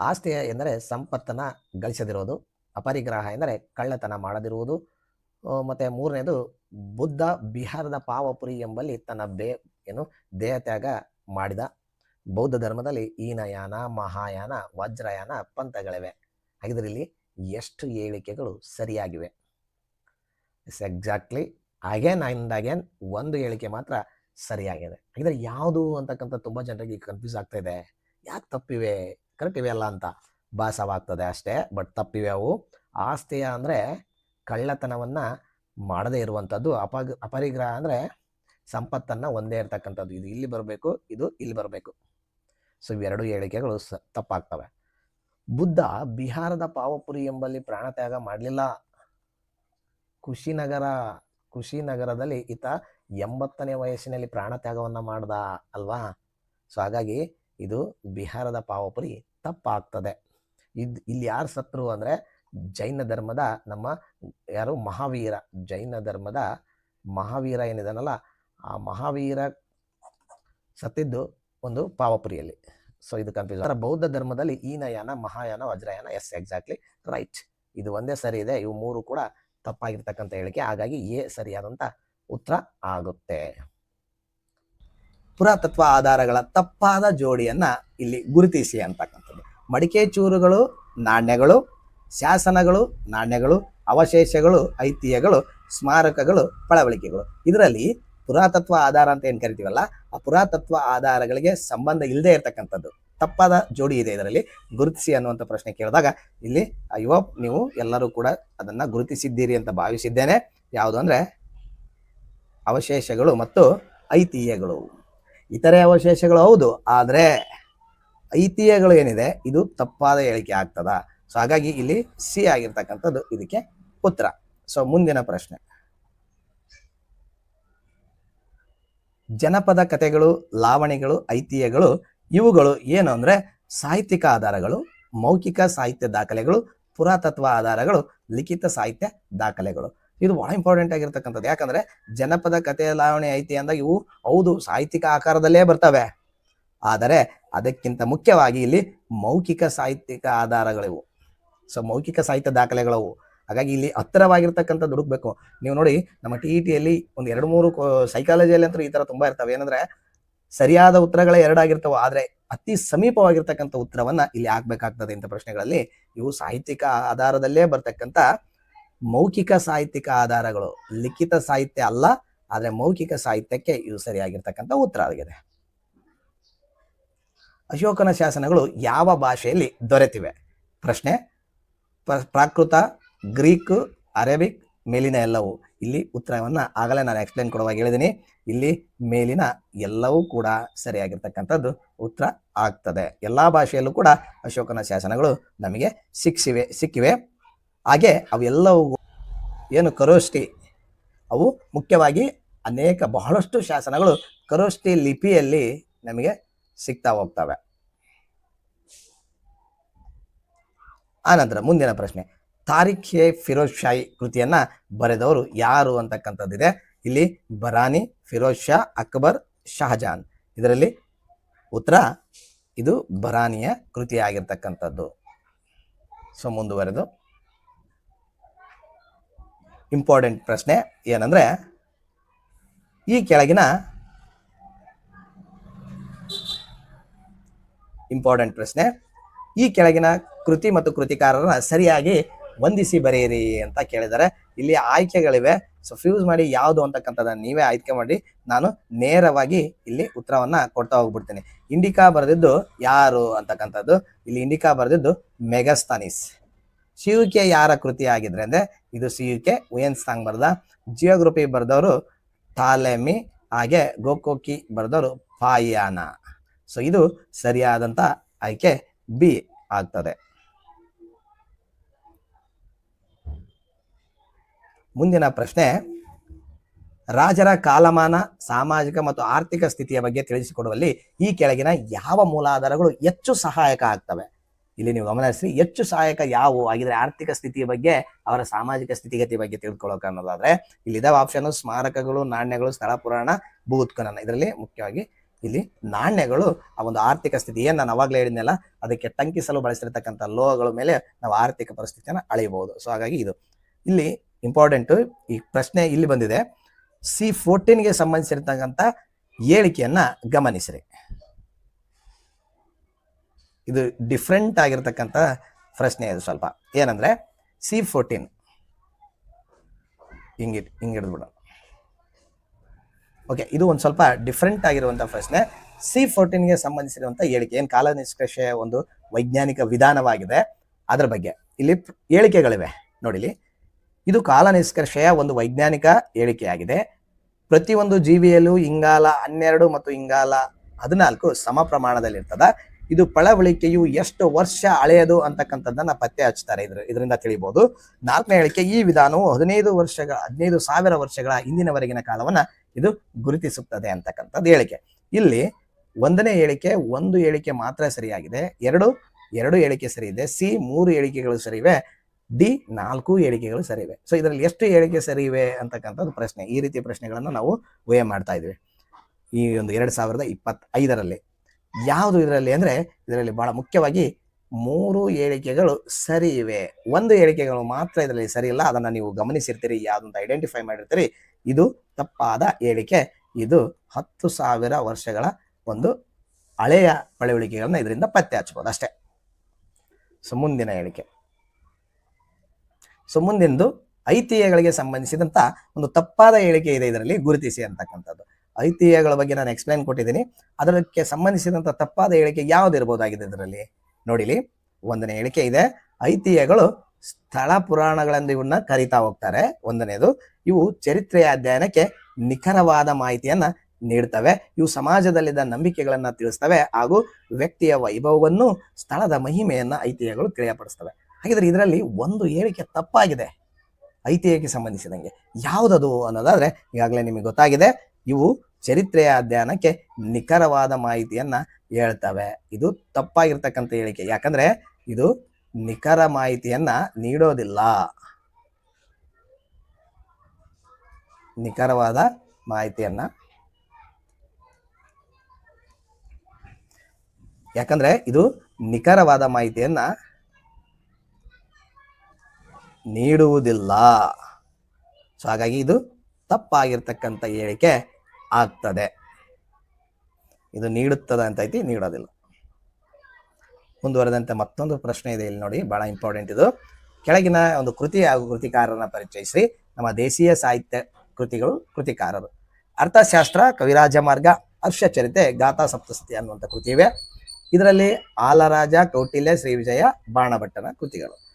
ಆಸ್ತಿ ಎಂದರೆ ಸಂಪತ್ತನ್ನು ಗಳಿಸದಿರೋದು ಅಪರಿಗ್ರಹ ಎಂದರೆ ಕಳ್ಳತನ ಮಾಡದಿರುವುದು ಮತ್ತು ಮೂರನೇದು ಬುದ್ಧ ಬಿಹಾರದ ಪಾವಪುರಿ ಎಂಬಲ್ಲಿ ತನ್ನ ಬೇ, ಏನು ದೇಹತ್ಯಾಗ ಮಾಡಿದ. ಬೌದ್ಧ ಧರ್ಮದಲ್ಲಿ ಈನಯಾನ ಮಹಾಯಾನ, ವಜ್ರಯಾನ, ಪಂಥಗಳಿವೆ. ಹಾಗಿದ್ರೆ ಇಲ್ಲಿ ಎಷ್ಟು ಹೇಳಿಕೆಗಳು ಸರಿಯಾಗಿವೆ? Yes exactly again and again ಒಂದು ಹೇಳಿಕೆ ಮಾತ್ರ ಸರಿಯಾಗಿದೆ. ಹಾಗಿದ್ರೆ ಯಾವುದು ಅಂತಕ್ಕಂಥ ತುಂಬ ಜನರಿಗೆ ಕನ್ಫ್ಯೂಸ್ ಆಗ್ತಾ ಇದೆ. ಯಾಕೆ ತಪ್ಪಿವೆ? ಕರೆಕ್ಟ್ ಇವೆ ಅಲ್ಲ ಅಂತ ಭಾಸವಾಗ್ತದೆ ಅಷ್ಟೇ. ಬಟ್ ತಪ್ಪಿವೆ ಅವು. ಆಸ್ತಿಯ ಅಂದರೆ ಕಳ್ಳತನವನ್ನು ಮಾಡದೇ ಇರುವಂಥದ್ದು ಅಪಗ, ಅಪರಿಗ್ರಹ ಅಂದರೆ ಸಂಪತ್ತನ್ನು ಒಂದೇ ಇರ್ತಕ್ಕಂಥದ್ದು. ಇದು ಇಲ್ಲಿ ಬರಬೇಕು, ಇದು ಇಲ್ಲಿ ಬರಬೇಕು. ಸೊ ಇವೆರಡು ಹೇಳಿಕೆಗಳು ಸ, ತಪ್ಪಾಗ್ತವೆ. ಬುದ್ಧ ಬಿಹಾರದ ಪಾವಪುರಿ ಎಂಬಲ್ಲಿ ಪ್ರಾಣತ್ಯಾಗ ಮಾಡಲಿಲ್ಲ. ಕುಶಿನಗರ ಕುಶಿನಗರದಲ್ಲಿ ಈತ ಎಂಬತ್ತನೇ ವಯಸ್ಸಿನಲ್ಲಿ ಪ್ರಾಣತ್ಯಾಗವನ್ನು ಮಾಡ್ದ ಅಲ್ವಾ? ಸೊ ಹಾಗಾಗಿ ಇದು ಬಿಹಾರದ ಪಾವಪುರಿ ತಪ್ಪಾಗ್ತದೆ. ಇದು ಇಲ್ಲಿ ಯಾರು ಸತ್ರು ಅಂದರೆ ಜೈನ ಧರ್ಮದ ನಮ್ಮ ಯಾರು ಮಹಾವೀರ, ಜೈನ ಧರ್ಮದ ಮಹಾವೀರ ಏನಿದಾನಲ್ಲ, ಆ ಮಹಾವೀರ ಸತ್ತಿದ್ದು ಒಂದು ಪಾವಪುರಿಯಲ್ಲಿ. ಸೊ ಇದು ಕನ್ಫ್ಯೂಸ್ ಅದರ ಬೌದ್ಧ ಧರ್ಮದಲ್ಲಿ Hinayana Mahayana, Vajrayana, yes, exactly right. ಇದು ಒಂದೇ ಸರಿ ಇದೆ, ಇವು ಮೂರು ಕೂಡ ತಪ್ಪಾಗಿರ್ತಕ್ಕಂಥ ಹೇಳಿಕೆ, ಹಾಗಾಗಿ ಎ ಸರಿಯಾದಂಥ ಉತ್ತರ ಆಗುತ್ತೆ. ಪುರಾತತ್ವ ಆಧಾರಗಳ ತಪ್ಪಾದ ಜೋಡಿಯನ್ನ ಇಲ್ಲಿ ಗುರುತಿಸಿ ಅಂತಕ್ಕಂಥದ್ದು. ಮಡಿಕೆ ಚೂರುಗಳು ನಾಣ್ಯಗಳು, ಶಾಸನಗಳು, ನಾಣ್ಯಗಳು, ಅವಶೇಷಗಳು, ಐತಿಹ್ಯಗಳು, ಸ್ಮಾರಕಗಳು, ಪಳವಳಿಕೆಗಳು. ಇದರಲ್ಲಿ ಪುರಾತತ್ವ ಆಧಾರ ಅಂತ ಏನು ಕರಿತೀವಲ್ಲ, ಆ ಪುರಾತತ್ವ ಆಧಾರಗಳಿಗೆ ಸಂಬಂಧ ಇಲ್ಲದೆ ಇರತಕ್ಕಂಥದ್ದು. ತಪ್ಪಾದ ಜೋಡಿ ಇದೆ ಇದರಲ್ಲಿ, ಗುರುತಿಸಿ ಅನ್ನುವಂಥ ಪ್ರಶ್ನೆ ಕೇಳಿದಾಗ, ಇಲ್ಲಿ ಅಯ್ಯೋ ನೀವು ಎಲ್ಲರೂ ಕೂಡ ಅದನ್ನ ಗುರುತಿಸಿದ್ದೀರಿ ಅಂತ ಭಾವಿಸಿದ್ದೇನೆ. ಯಾವುದು ಅಂದ್ರೆ, ಅವಶೇಷಗಳು ಮತ್ತು ಐತಿಹ್ಯಗಳು. ಇತರೆ ಅವಶೇಷಗಳು ಹೌದು, ಆದರೆ ಐತಿಹ್ಯಗಳು ಏನಿದೆ, ಇದು ತಪ್ಪಾದ ಹೇಳಿಕೆ ಆಗ್ತದ. ಸೊ ಹಾಗಾಗಿ ಇಲ್ಲಿ ಸಿ ಆಗಿರ್ತಕ್ಕಂಥದ್ದು ಇದಕ್ಕೆ ಉತ್ತರ. ಸೊ ಮುಂದಿನ ಪ್ರಶ್ನೆ. ಜನಪದ ಕಥೆಗಳು, ಲಾವಣಿಗಳು, ಐತಿಹ್ಯಗಳು ಇವುಗಳು ಏನು ಅಂದರೆ ಸಾಹಿತ್ಯಿಕ ಆಧಾರಗಳು, ಮೌಖಿಕ ಸಾಹಿತ್ಯ ದಾಖಲೆಗಳು, ಪುರಾತತ್ವ ಆಧಾರಗಳು, ಲಿಖಿತ ಸಾಹಿತ್ಯ ದಾಖಲೆಗಳು. ಇದು ಬಹಳ ಇಂಪಾರ್ಟೆಂಟ್ ಆಗಿರ್ತಕ್ಕಂಥದ್ದು. ಯಾಕಂದ್ರೆ ಜನಪದ ಕಥೆ ಲಾವಣಿ ಐತಿ ಅಂದಾಗ ಇವು ಹೌದು, ಸಾಹಿತ್ಯಿಕ ಆಕಾರದಲ್ಲೇ ಬರ್ತವೆ. ಆದರೆ ಅದಕ್ಕಿಂತ ಮುಖ್ಯವಾಗಿ ಇಲ್ಲಿ ಮೌಖಿಕ ಸಾಹಿತ್ಯಿಕ ಆಧಾರಗಳಿವು. ಸೊ ಮೌಖಿಕ ಸಾಹಿತ್ಯ ದಾಖಲೆಗಳವು. ಹಾಗಾಗಿ ಇಲ್ಲಿ ಹತ್ತಿರವಾಗಿರ್ತಕ್ಕಂಥದ್ದು ಹುಡುಕ್ಬೇಕು. ನೀವು ನೋಡಿ ನಮ್ಮ ಟಿ ಇ ಟಿಯಲ್ಲಿ ಒಂದು ಎರಡು ಮೂರು ಸೈಕಾಲಜಿಯಲ್ಲಿ ಅಂತೂ ಈ ತರ ತುಂಬಾ ಇರ್ತವೆ. ಏನಂದ್ರೆ ಸರಿಯಾದ ಉತ್ತರಗಳೇ ಎರಡಾಗಿರ್ತವೆ, ಆದರೆ ಅತಿ ಸಮೀಪವಾಗಿರ್ತಕ್ಕಂಥ ಉತ್ತರವನ್ನ ಇಲ್ಲಿ ಹಾಕ್ಬೇಕಾಗ್ತದೆ ಇಂಥ ಪ್ರಶ್ನೆಗಳಲ್ಲಿ. ಇವು ಸಾಹಿತ್ಯಿಕ ಆಧಾರದಲ್ಲೇ ಬರ್ತಕ್ಕಂಥ ಮೌಖಿಕ ಸಾಹಿತ್ಯಿಕ ಆಧಾರಗಳು. ಲಿಖಿತ ಸಾಹಿತ್ಯ ಅಲ್ಲ, ಆದರೆ ಮೌಖಿಕ ಸಾಹಿತ್ಯಕ್ಕೆ ಇವು ಸರಿಯಾಗಿರ್ತಕ್ಕಂಥ ಉತ್ತರ ಆಗಿದೆ. ಅಶೋಕನ ಶಾಸನಗಳು ಯಾವ ಭಾಷೆಯಲ್ಲಿ ದೊರೆತಿವೆ? ಪ್ರಶ್ನೆ, ಪ್ರ- ಪ್ರಾಕೃತ, ಗ್ರೀಕ್, ಅರೇಬಿಕ್ ಮೇಲಿನ ಎಲ್ಲವೂ. ಇಲ್ಲಿ ಉತ್ತರವನ್ನ ಆಗಲೇ ನಾನು ಎಕ್ಸ್ಪ್ಲೇನ್ ಕೊಡುವಾಗ ಹೇಳಿದೀನಿ. ಇಲ್ಲಿ ಮೇಲಿನ ಎಲ್ಲವೂ ಕೂಡ ಸರಿಯಾಗಿರ್ತಕ್ಕಂಥದ್ದು ಉತ್ತರ ಆಗ್ತದೆ. ಎಲ್ಲಾ ಭಾಷೆಯಲ್ಲೂ ಕೂಡ ಅಶೋಕನ ಶಾಸನಗಳು ನಮಗೆ ಸಿಕ್ಸಿವೆ, ಸಿಕ್ಕಿವೆ. ಹಾಗೆ ಅವೆಲ್ಲವೂ ಏನು ಕರೋಷ್ಠಿ? ಅವು ಮುಖ್ಯವಾಗಿ ಅನೇಕ ಬಹಳಷ್ಟು ಶಾಸನಗಳು ಕರೋಷ್ಠಿ ಲಿಪಿಯಲ್ಲಿ ನಮಗೆ ಸಿಗ್ತಾ ಹೋಗ್ತವೆ. ಆನಂತರ ಮುಂದಿನ ಪ್ರಶ್ನೆ. ತಾರಿಖ್ ಎ ಫಿರೋಜ್ ಶಾಹಿ ಕೃತಿಯನ್ನ ಬರೆದವರು ಯಾರು ಅಂತಕ್ಕಂಥದ್ದಿದೆ. ಇಲ್ಲಿ ಬರಾನಿ, ಫಿರೋಜ್ ಶಾ, ಅಕ್ಬರ್, ಶಹಜಾನ್. ಇದರಲ್ಲಿ ಉತ್ತರ ಇದು ಬರಾನಿಯ ಕೃತಿಯಾಗಿರ್ತಕ್ಕಂಥದ್ದು. ಸೊ ಮುಂದುವರೆದು. ಇಂಪಾರ್ಟೆಂಟ್ ಪ್ರಶ್ನೆ ಏನಂದ್ರೆ, ಈ ಕೆಳಗಿನ ಇಂಪಾರ್ಟೆಂಟ್ ಪ್ರಶ್ನೆ, ಈ ಕೆಳಗಿನ ಕೃತಿ ಮತ್ತು ಕೃತಿಕಾರರನ್ನ ಸರಿಯಾಗಿ ವಂದಿಸಿ ಬರೆಯಿರಿ ಅಂತ ಕೇಳಿದ್ದಾರೆ. ಇಲ್ಲಿ ಆಯ್ಕೆಗಳಿವೆ. ಸೊ ಫ್ಯೂಸ್ ಮಾಡಿ ಯಾವುದು ಅಂತಕ್ಕಂಥದ್ದು ನೀವೇ ಆಯ್ಕೆ ಮಾಡಿ. ನಾನು ನೇರವಾಗಿ ಇಲ್ಲಿ ಉತ್ತರವನ್ನು ಕೊಡ್ತಾ ಹೋಗ್ಬಿಡ್ತೀನಿ. ಇಂಡಿಕಾ ಬರೆದಿದ್ದು ಯಾರು ಅಂತಕ್ಕಂಥದ್ದು? ಇಲ್ಲಿ ಇಂಡಿಕಾ ಬರೆದಿದ್ದು ಮೆಗಸ್ತಾನಿಸ್. ಕೆ ಯಾರ ಕೃತಿ ಆಗಿದ್ರೆ ಅಂದ್ರೆ ಇದು ಸಿ ಯು ಕೆ ಉಯನ್ ಸಾಂಗ್ ಬರೆದ. ಜಿಯೋಗ್ರಫಿ ಬರೆದವರು ತಾಲೆಮಿ, ಹಾಗೆ ಗೋಕೋಕಿ ಬರೆದವರು ಪಾಯಾನ ಸೊ ಇದು ಸರಿಯಾದಂತ ಆಯ್ಕೆ ಬಿ ಆಗ್ತದೆ. ಮುಂದಿನ ಪ್ರಶ್ನೆ, ರಾಜರ ಕಾಲಮಾನ, ಸಾಮಾಜಿಕ ಮತ್ತು ಆರ್ಥಿಕ ಸ್ಥಿತಿಯ ಬಗ್ಗೆ ತಿಳಿಸಿಕೊಡುವಲ್ಲಿ ಈ ಕೆಳಗಿನ ಯಾವ ಮೂಲಾಧಾರಗಳು ಹೆಚ್ಚು ಸಹಾಯಕ ಆಗ್ತವೆ? ಇಲ್ಲಿ ನೀವು ಗಮನಿಸಿ ಹೆಚ್ಚು ಸಹಾಯಕ ಯಾವುವು? ಆಗಿದ್ರೆ ಆರ್ಥಿಕ ಸ್ಥಿತಿಯ ಬಗ್ಗೆ, ಅವರ ಸಾಮಾಜಿಕ ಸ್ಥಿತಿಗತಿ ಬಗ್ಗೆ ತಿಳ್ಕೊಳ್ಳೋಕೆ ಅನ್ನೋದಾದ್ರೆ ಇಲ್ಲಿದಾವ ಆಪ್ಷನ್ ಸ್ಮಾರಕಗಳು, ನಾಣ್ಯಗಳು, ಸ್ಥಳ ಪುರಾಣ ಭೂ ಉತ್ಖನನ ಇದರಲ್ಲಿ ಮುಖ್ಯವಾಗಿ ಇಲ್ಲಿ ನಾಣ್ಯಗಳು, ಆ ಒಂದು ಆರ್ಥಿಕ ಸ್ಥಿತಿ ಏನ್ ನಾನು ಅವಾಗಲೇ ಹೇಳಿದ್ನಲ್ಲ, ಅದಕ್ಕೆ ಟಂಕಿಸಲು ಬಳಸಿರ್ತಕ್ಕಂಥ ಲೋಹಗಳ ಮೇಲೆ ನಾವು ಆರ್ಥಿಕ ಪರಿಸ್ಥಿತಿಯನ್ನು ಅಳೆಯಬಹುದು. ಸೊ ಹಾಗಾಗಿ ಇದು. ಇಲ್ಲಿ ಇಂಪಾರ್ಟೆಂಟ್ ಈ ಪ್ರಶ್ನೆ ಇಲ್ಲಿ ಬಂದಿದೆ. ಸಿ ಫೋರ್ಟೀನ್ಗೆ ಸಂಬಂಧಿಸಿರ್ತಕ್ಕಂಥ ಹೇಳಿಕೆಯನ್ನು ಗಮನಿಸಿರಿ. ಇದು ಡಿಫ್ರೆಂಟ್ ಆಗಿರ್ತಕ್ಕಂಥ ಪ್ರಶ್ನೆ ಇದು ಸ್ವಲ್ಪ. ಏನಂದ್ರೆ ಸಿ ಫೋರ್ಟೀನ್ ಹಿಂಗಿ ಹಿಂಗಿಡ್ದು ಓಕೆ ಇದು ಒಂದು ಸ್ವಲ್ಪ ಡಿಫ್ರೆಂಟ್ ಆಗಿರುವಂಥ ಪ್ರಶ್ನೆ. ಸಿ ಫೋರ್ಟೀನ್ಗೆ ಸಂಬಂಧಿಸಿರುವಂಥ ಹೇಳಿಕೆ ಏನು ಕಾಲ ನಿಷ್ಕರ್ಷೆಯ ಒಂದು ವೈಜ್ಞಾನಿಕ ವಿಧಾನವಾಗಿದೆ. ಅದರ ಬಗ್ಗೆ ಇಲ್ಲಿ ಹೇಳಿಕೆಗಳಿವೆ. ನೋಡಿಲಿ. ಇದು ಕಾಲ ನಿಷ್ಕರ್ಷೆಯ ಒಂದು ವೈಜ್ಞಾನಿಕ ಹೇಳಿಕೆಯಾಗಿದೆ. ಪ್ರತಿಯೊಂದು ಜೀವಿಯಲ್ಲೂ ಇಂಗಾಲ ಹನ್ನೆರಡು ಮತ್ತು ಇಂಗಾಲ ಹದಿನಾಲ್ಕು ಸಮ ಪ್ರಮಾಣದಲ್ಲಿ ಇರ್ತದ ಇದು ಪಳವಳಿಕೆಯು ಎಷ್ಟು ವರ್ಷ ಹಳೆಯದು ಅಂತಕ್ಕಂಥದ್ದನ್ನ ಪತ್ತೆ ಹಚ್ತಾರೆ ಇದ್ರ, ಇದರಿಂದ ತಿಳಿಬಹುದು ನಾಲ್ಕನೇ ಹೇಳಿಕೆ, ಈ ವಿಧಾನವು ಹದಿನೈದು ವರ್ಷಗಳ, ಹದಿನೈದು ಸಾವಿರ ವರ್ಷಗಳ ಹಿಂದಿನವರೆಗಿನ ಕಾಲವನ್ನ ಇದು ಗುರುತಿಸುತ್ತದೆ ಅಂತಕ್ಕಂಥದ್ದು ಹೇಳಿಕೆ. ಇಲ್ಲಿ ಒಂದನೇ ಹೇಳಿಕೆ, ಒಂದು ಹೇಳಿಕೆ ಮಾತ್ರ ಸರಿಯಾಗಿದೆ. ಎರಡು ಎರಡು ಹೇಳಿಕೆ ಸರಿ ಇದೆ. ಸಿ, ಮೂರು ಹೇಳಿಕೆಗಳು ಸರಿ ಇವೆ ಡಿ ನಾಲ್ಕು ಹೇಳಿಕೆಗಳು ಸರಿ ಇವೆ. ಸೊ ಇದರಲ್ಲಿ ಎಷ್ಟು ಹೇಳಿಕೆ ಸರಿ ಇವೆ ಅಂತಕ್ಕಂಥದ್ದು ಪ್ರಶ್ನೆ. ಈ ರೀತಿಯ ಪ್ರಶ್ನೆಗಳನ್ನು ನಾವು ಊಹೆ ಮಾಡ್ತಾ ಇದ್ವಿ. ಈ ಒಂದು ಎರಡು ಸಾವಿರದ ಇಪ್ಪತ್ತೈದರಲ್ಲಿ. ಯಾವುದು ಇದರಲ್ಲಿ ಅಂದರೆ, ಇದರಲ್ಲಿ ಬಹಳ ಮುಖ್ಯವಾಗಿ ಮೂರು ಹೇಳಿಕೆಗಳು ಸರಿ ಇವೆ. ಒಂದು ಹೇಳಿಕೆಗಳು ಮಾತ್ರ ಇದರಲ್ಲಿ ಸರಿ ಇಲ್ಲ. ಅದನ್ನು ನೀವು ಗಮನಿಸಿರ್ತೀರಿ ಅಂತ ಐಡೆಂಟಿಫೈ ಮಾಡಿರ್ತೀರಿ. ಇದು ತಪ್ಪಾದ ಹೇಳಿಕೆ. ಇದು ಹತ್ತು ಸಾವಿರ ವರ್ಷಗಳ ಒಂದು ಹಳೆಯ ಪಳವಳಿಕೆಗಳನ್ನ ಇದರಿಂದ ಪತ್ತೆ ಹಚ್ಬೋದು ಅಷ್ಟೇ. ಸೊ ಮುಂದಿನ ಹೇಳಿಕೆ. ಸೊ ಮುಂದಿಂದು ಐತಿಹ್ಯಗಳಿಗೆ ಸಂಬಂಧಿಸಿದಂತ ಒಂದು ತಪ್ಪಾದ ಹೇಳಿಕೆ ಇದೆ ಇದರಲ್ಲಿ ಗುರುತಿಸಿ ಅಂತಕ್ಕಂಥದ್ದು. ಐತಿಹ್ಯಗಳ ಬಗ್ಗೆ ನಾನು ಎಕ್ಸ್ಪ್ಲೈನ್ ಕೊಟ್ಟಿದ್ದೀನಿ. ಅದಕ್ಕೆ ಸಂಬಂಧಿಸಿದಂತ ತಪ್ಪಾದ ಹೇಳಿಕೆ ಯಾವ್ದಿರ್ಬೋದಾಗಿದೆ ಇದರಲ್ಲಿ? ನೋಡಿಲಿ. ಒಂದನೇ ಹೇಳಿಕೆ ಇದೆ. ಐತಿಹ್ಯಗಳು ಸ್ಥಳ ಪುರಾಣಗಳೆಂದು ಇವನ್ನ ಕರಿತಾ ಹೋಗ್ತಾರೆ. ಒಂದನೇದು, ಇವು ಚರಿತ್ರೆಯ ಅಧ್ಯಯನಕ್ಕೆ ನಿಖರವಾದ ಮಾಹಿತಿಯನ್ನ ನೀಡ್ತವೆ. ಇವು ಸಮಾಜದಲ್ಲಿದ್ದ ನಂಬಿಕೆಗಳನ್ನ ತಿಳಿಸ್ತವೆ ಹಾಗೂ ವ್ಯಕ್ತಿಯ ವೈಭವವನ್ನು ಸ್ಥಳದ ಮಹಿಮೆಯನ್ನ ಐತಿಹ್ಯಗಳು ತಿಳಿಯಪಡಿಸ್ತವೆ. ಹಾಗಿದ್ರೆ ಇದರಲ್ಲಿ ಒಂದು ಹೇಳಿಕೆ ತಪ್ಪಾಗಿದೆ. ಐತಿಹ್ಯಕ್ಕೆ ಸಂಬಂಧಿಸಿದಂಗೆ. ಯಾವುದದು ಅನ್ನೋದಾದ್ರೆ ಈಗಾಗಲೇ ನಿಮಗೆ ಗೊತ್ತಾಗಿದೆ, ಇವು ಚರಿತ್ರೆಯ ಅಧ್ಯಯನಕ್ಕೆ ನಿಖರವಾದ ಮಾಹಿತಿಯನ್ನ ಹೇಳ್ತವೆ. ಇದು ತಪ್ಪಾಗಿರ್ತಕ್ಕಂಥ ಹೇಳಿಕೆ. ಯಾಕಂದ್ರೆ ಇದು ನಿಖರ ಮಾಹಿತಿಯನ್ನ ನೀಡೋದಿಲ್ಲ. ನಿಖರವಾದ ಮಾಹಿತಿಯನ್ನ ಯಾಕಂದ್ರೆ ಇದು ನಿಖರವಾದ ಮಾಹಿತಿಯನ್ನ ನೀಡುವುದಿಲ್ಲ. ಸೊ ಹಾಗಾಗಿ ಇದು ತಪ್ಪಾಗಿರ್ತಕ್ಕಂಥ ಹೇಳಿಕೆ ಆಗ್ತದೆ. ಇದು ನೀಡುತ್ತದೆ ಅಂತ ಐತಿ, ನೀಡೋದಿಲ್ಲ. ಮುಂದುವರೆದಂತೆ ಮತ್ತೊಂದು ಪ್ರಶ್ನೆ ಇದೆ ಇಲ್ಲಿ ನೋಡಿ, ಬಹಳ ಇಂಪಾರ್ಟೆಂಟ್ ಇದು. ಕೆಳಗಿನ ಒಂದು ಕೃತಿ ಹಾಗೂ ಕೃತಿಕಾರರನ್ನ ಪರಿಚಯಿಸಿ ನಮ್ಮ ದೇಶೀಯ ಸಾಹಿತ್ಯ ಕೃತಿಗಳು ಕೃತಿಕಾರರು. ಅರ್ಥಶಾಸ್ತ್ರ, ಕವಿರಾಜ ಮಾರ್ಗ, ಹರ್ಷಚರಿತೆ, ಗಾಥಾ ಸಪ್ತಸ್ತಿ ಅನ್ನುವಂಥ ಕೃತಿ ಇದರಲ್ಲಿ ಆಲರಾಜ, ಕೌಟಿಲ್ಯ, ಶ್ರೀ ವಿಜಯ, ಬಾಣಭಟ್ಟನ ಕೃತಿಗಳು.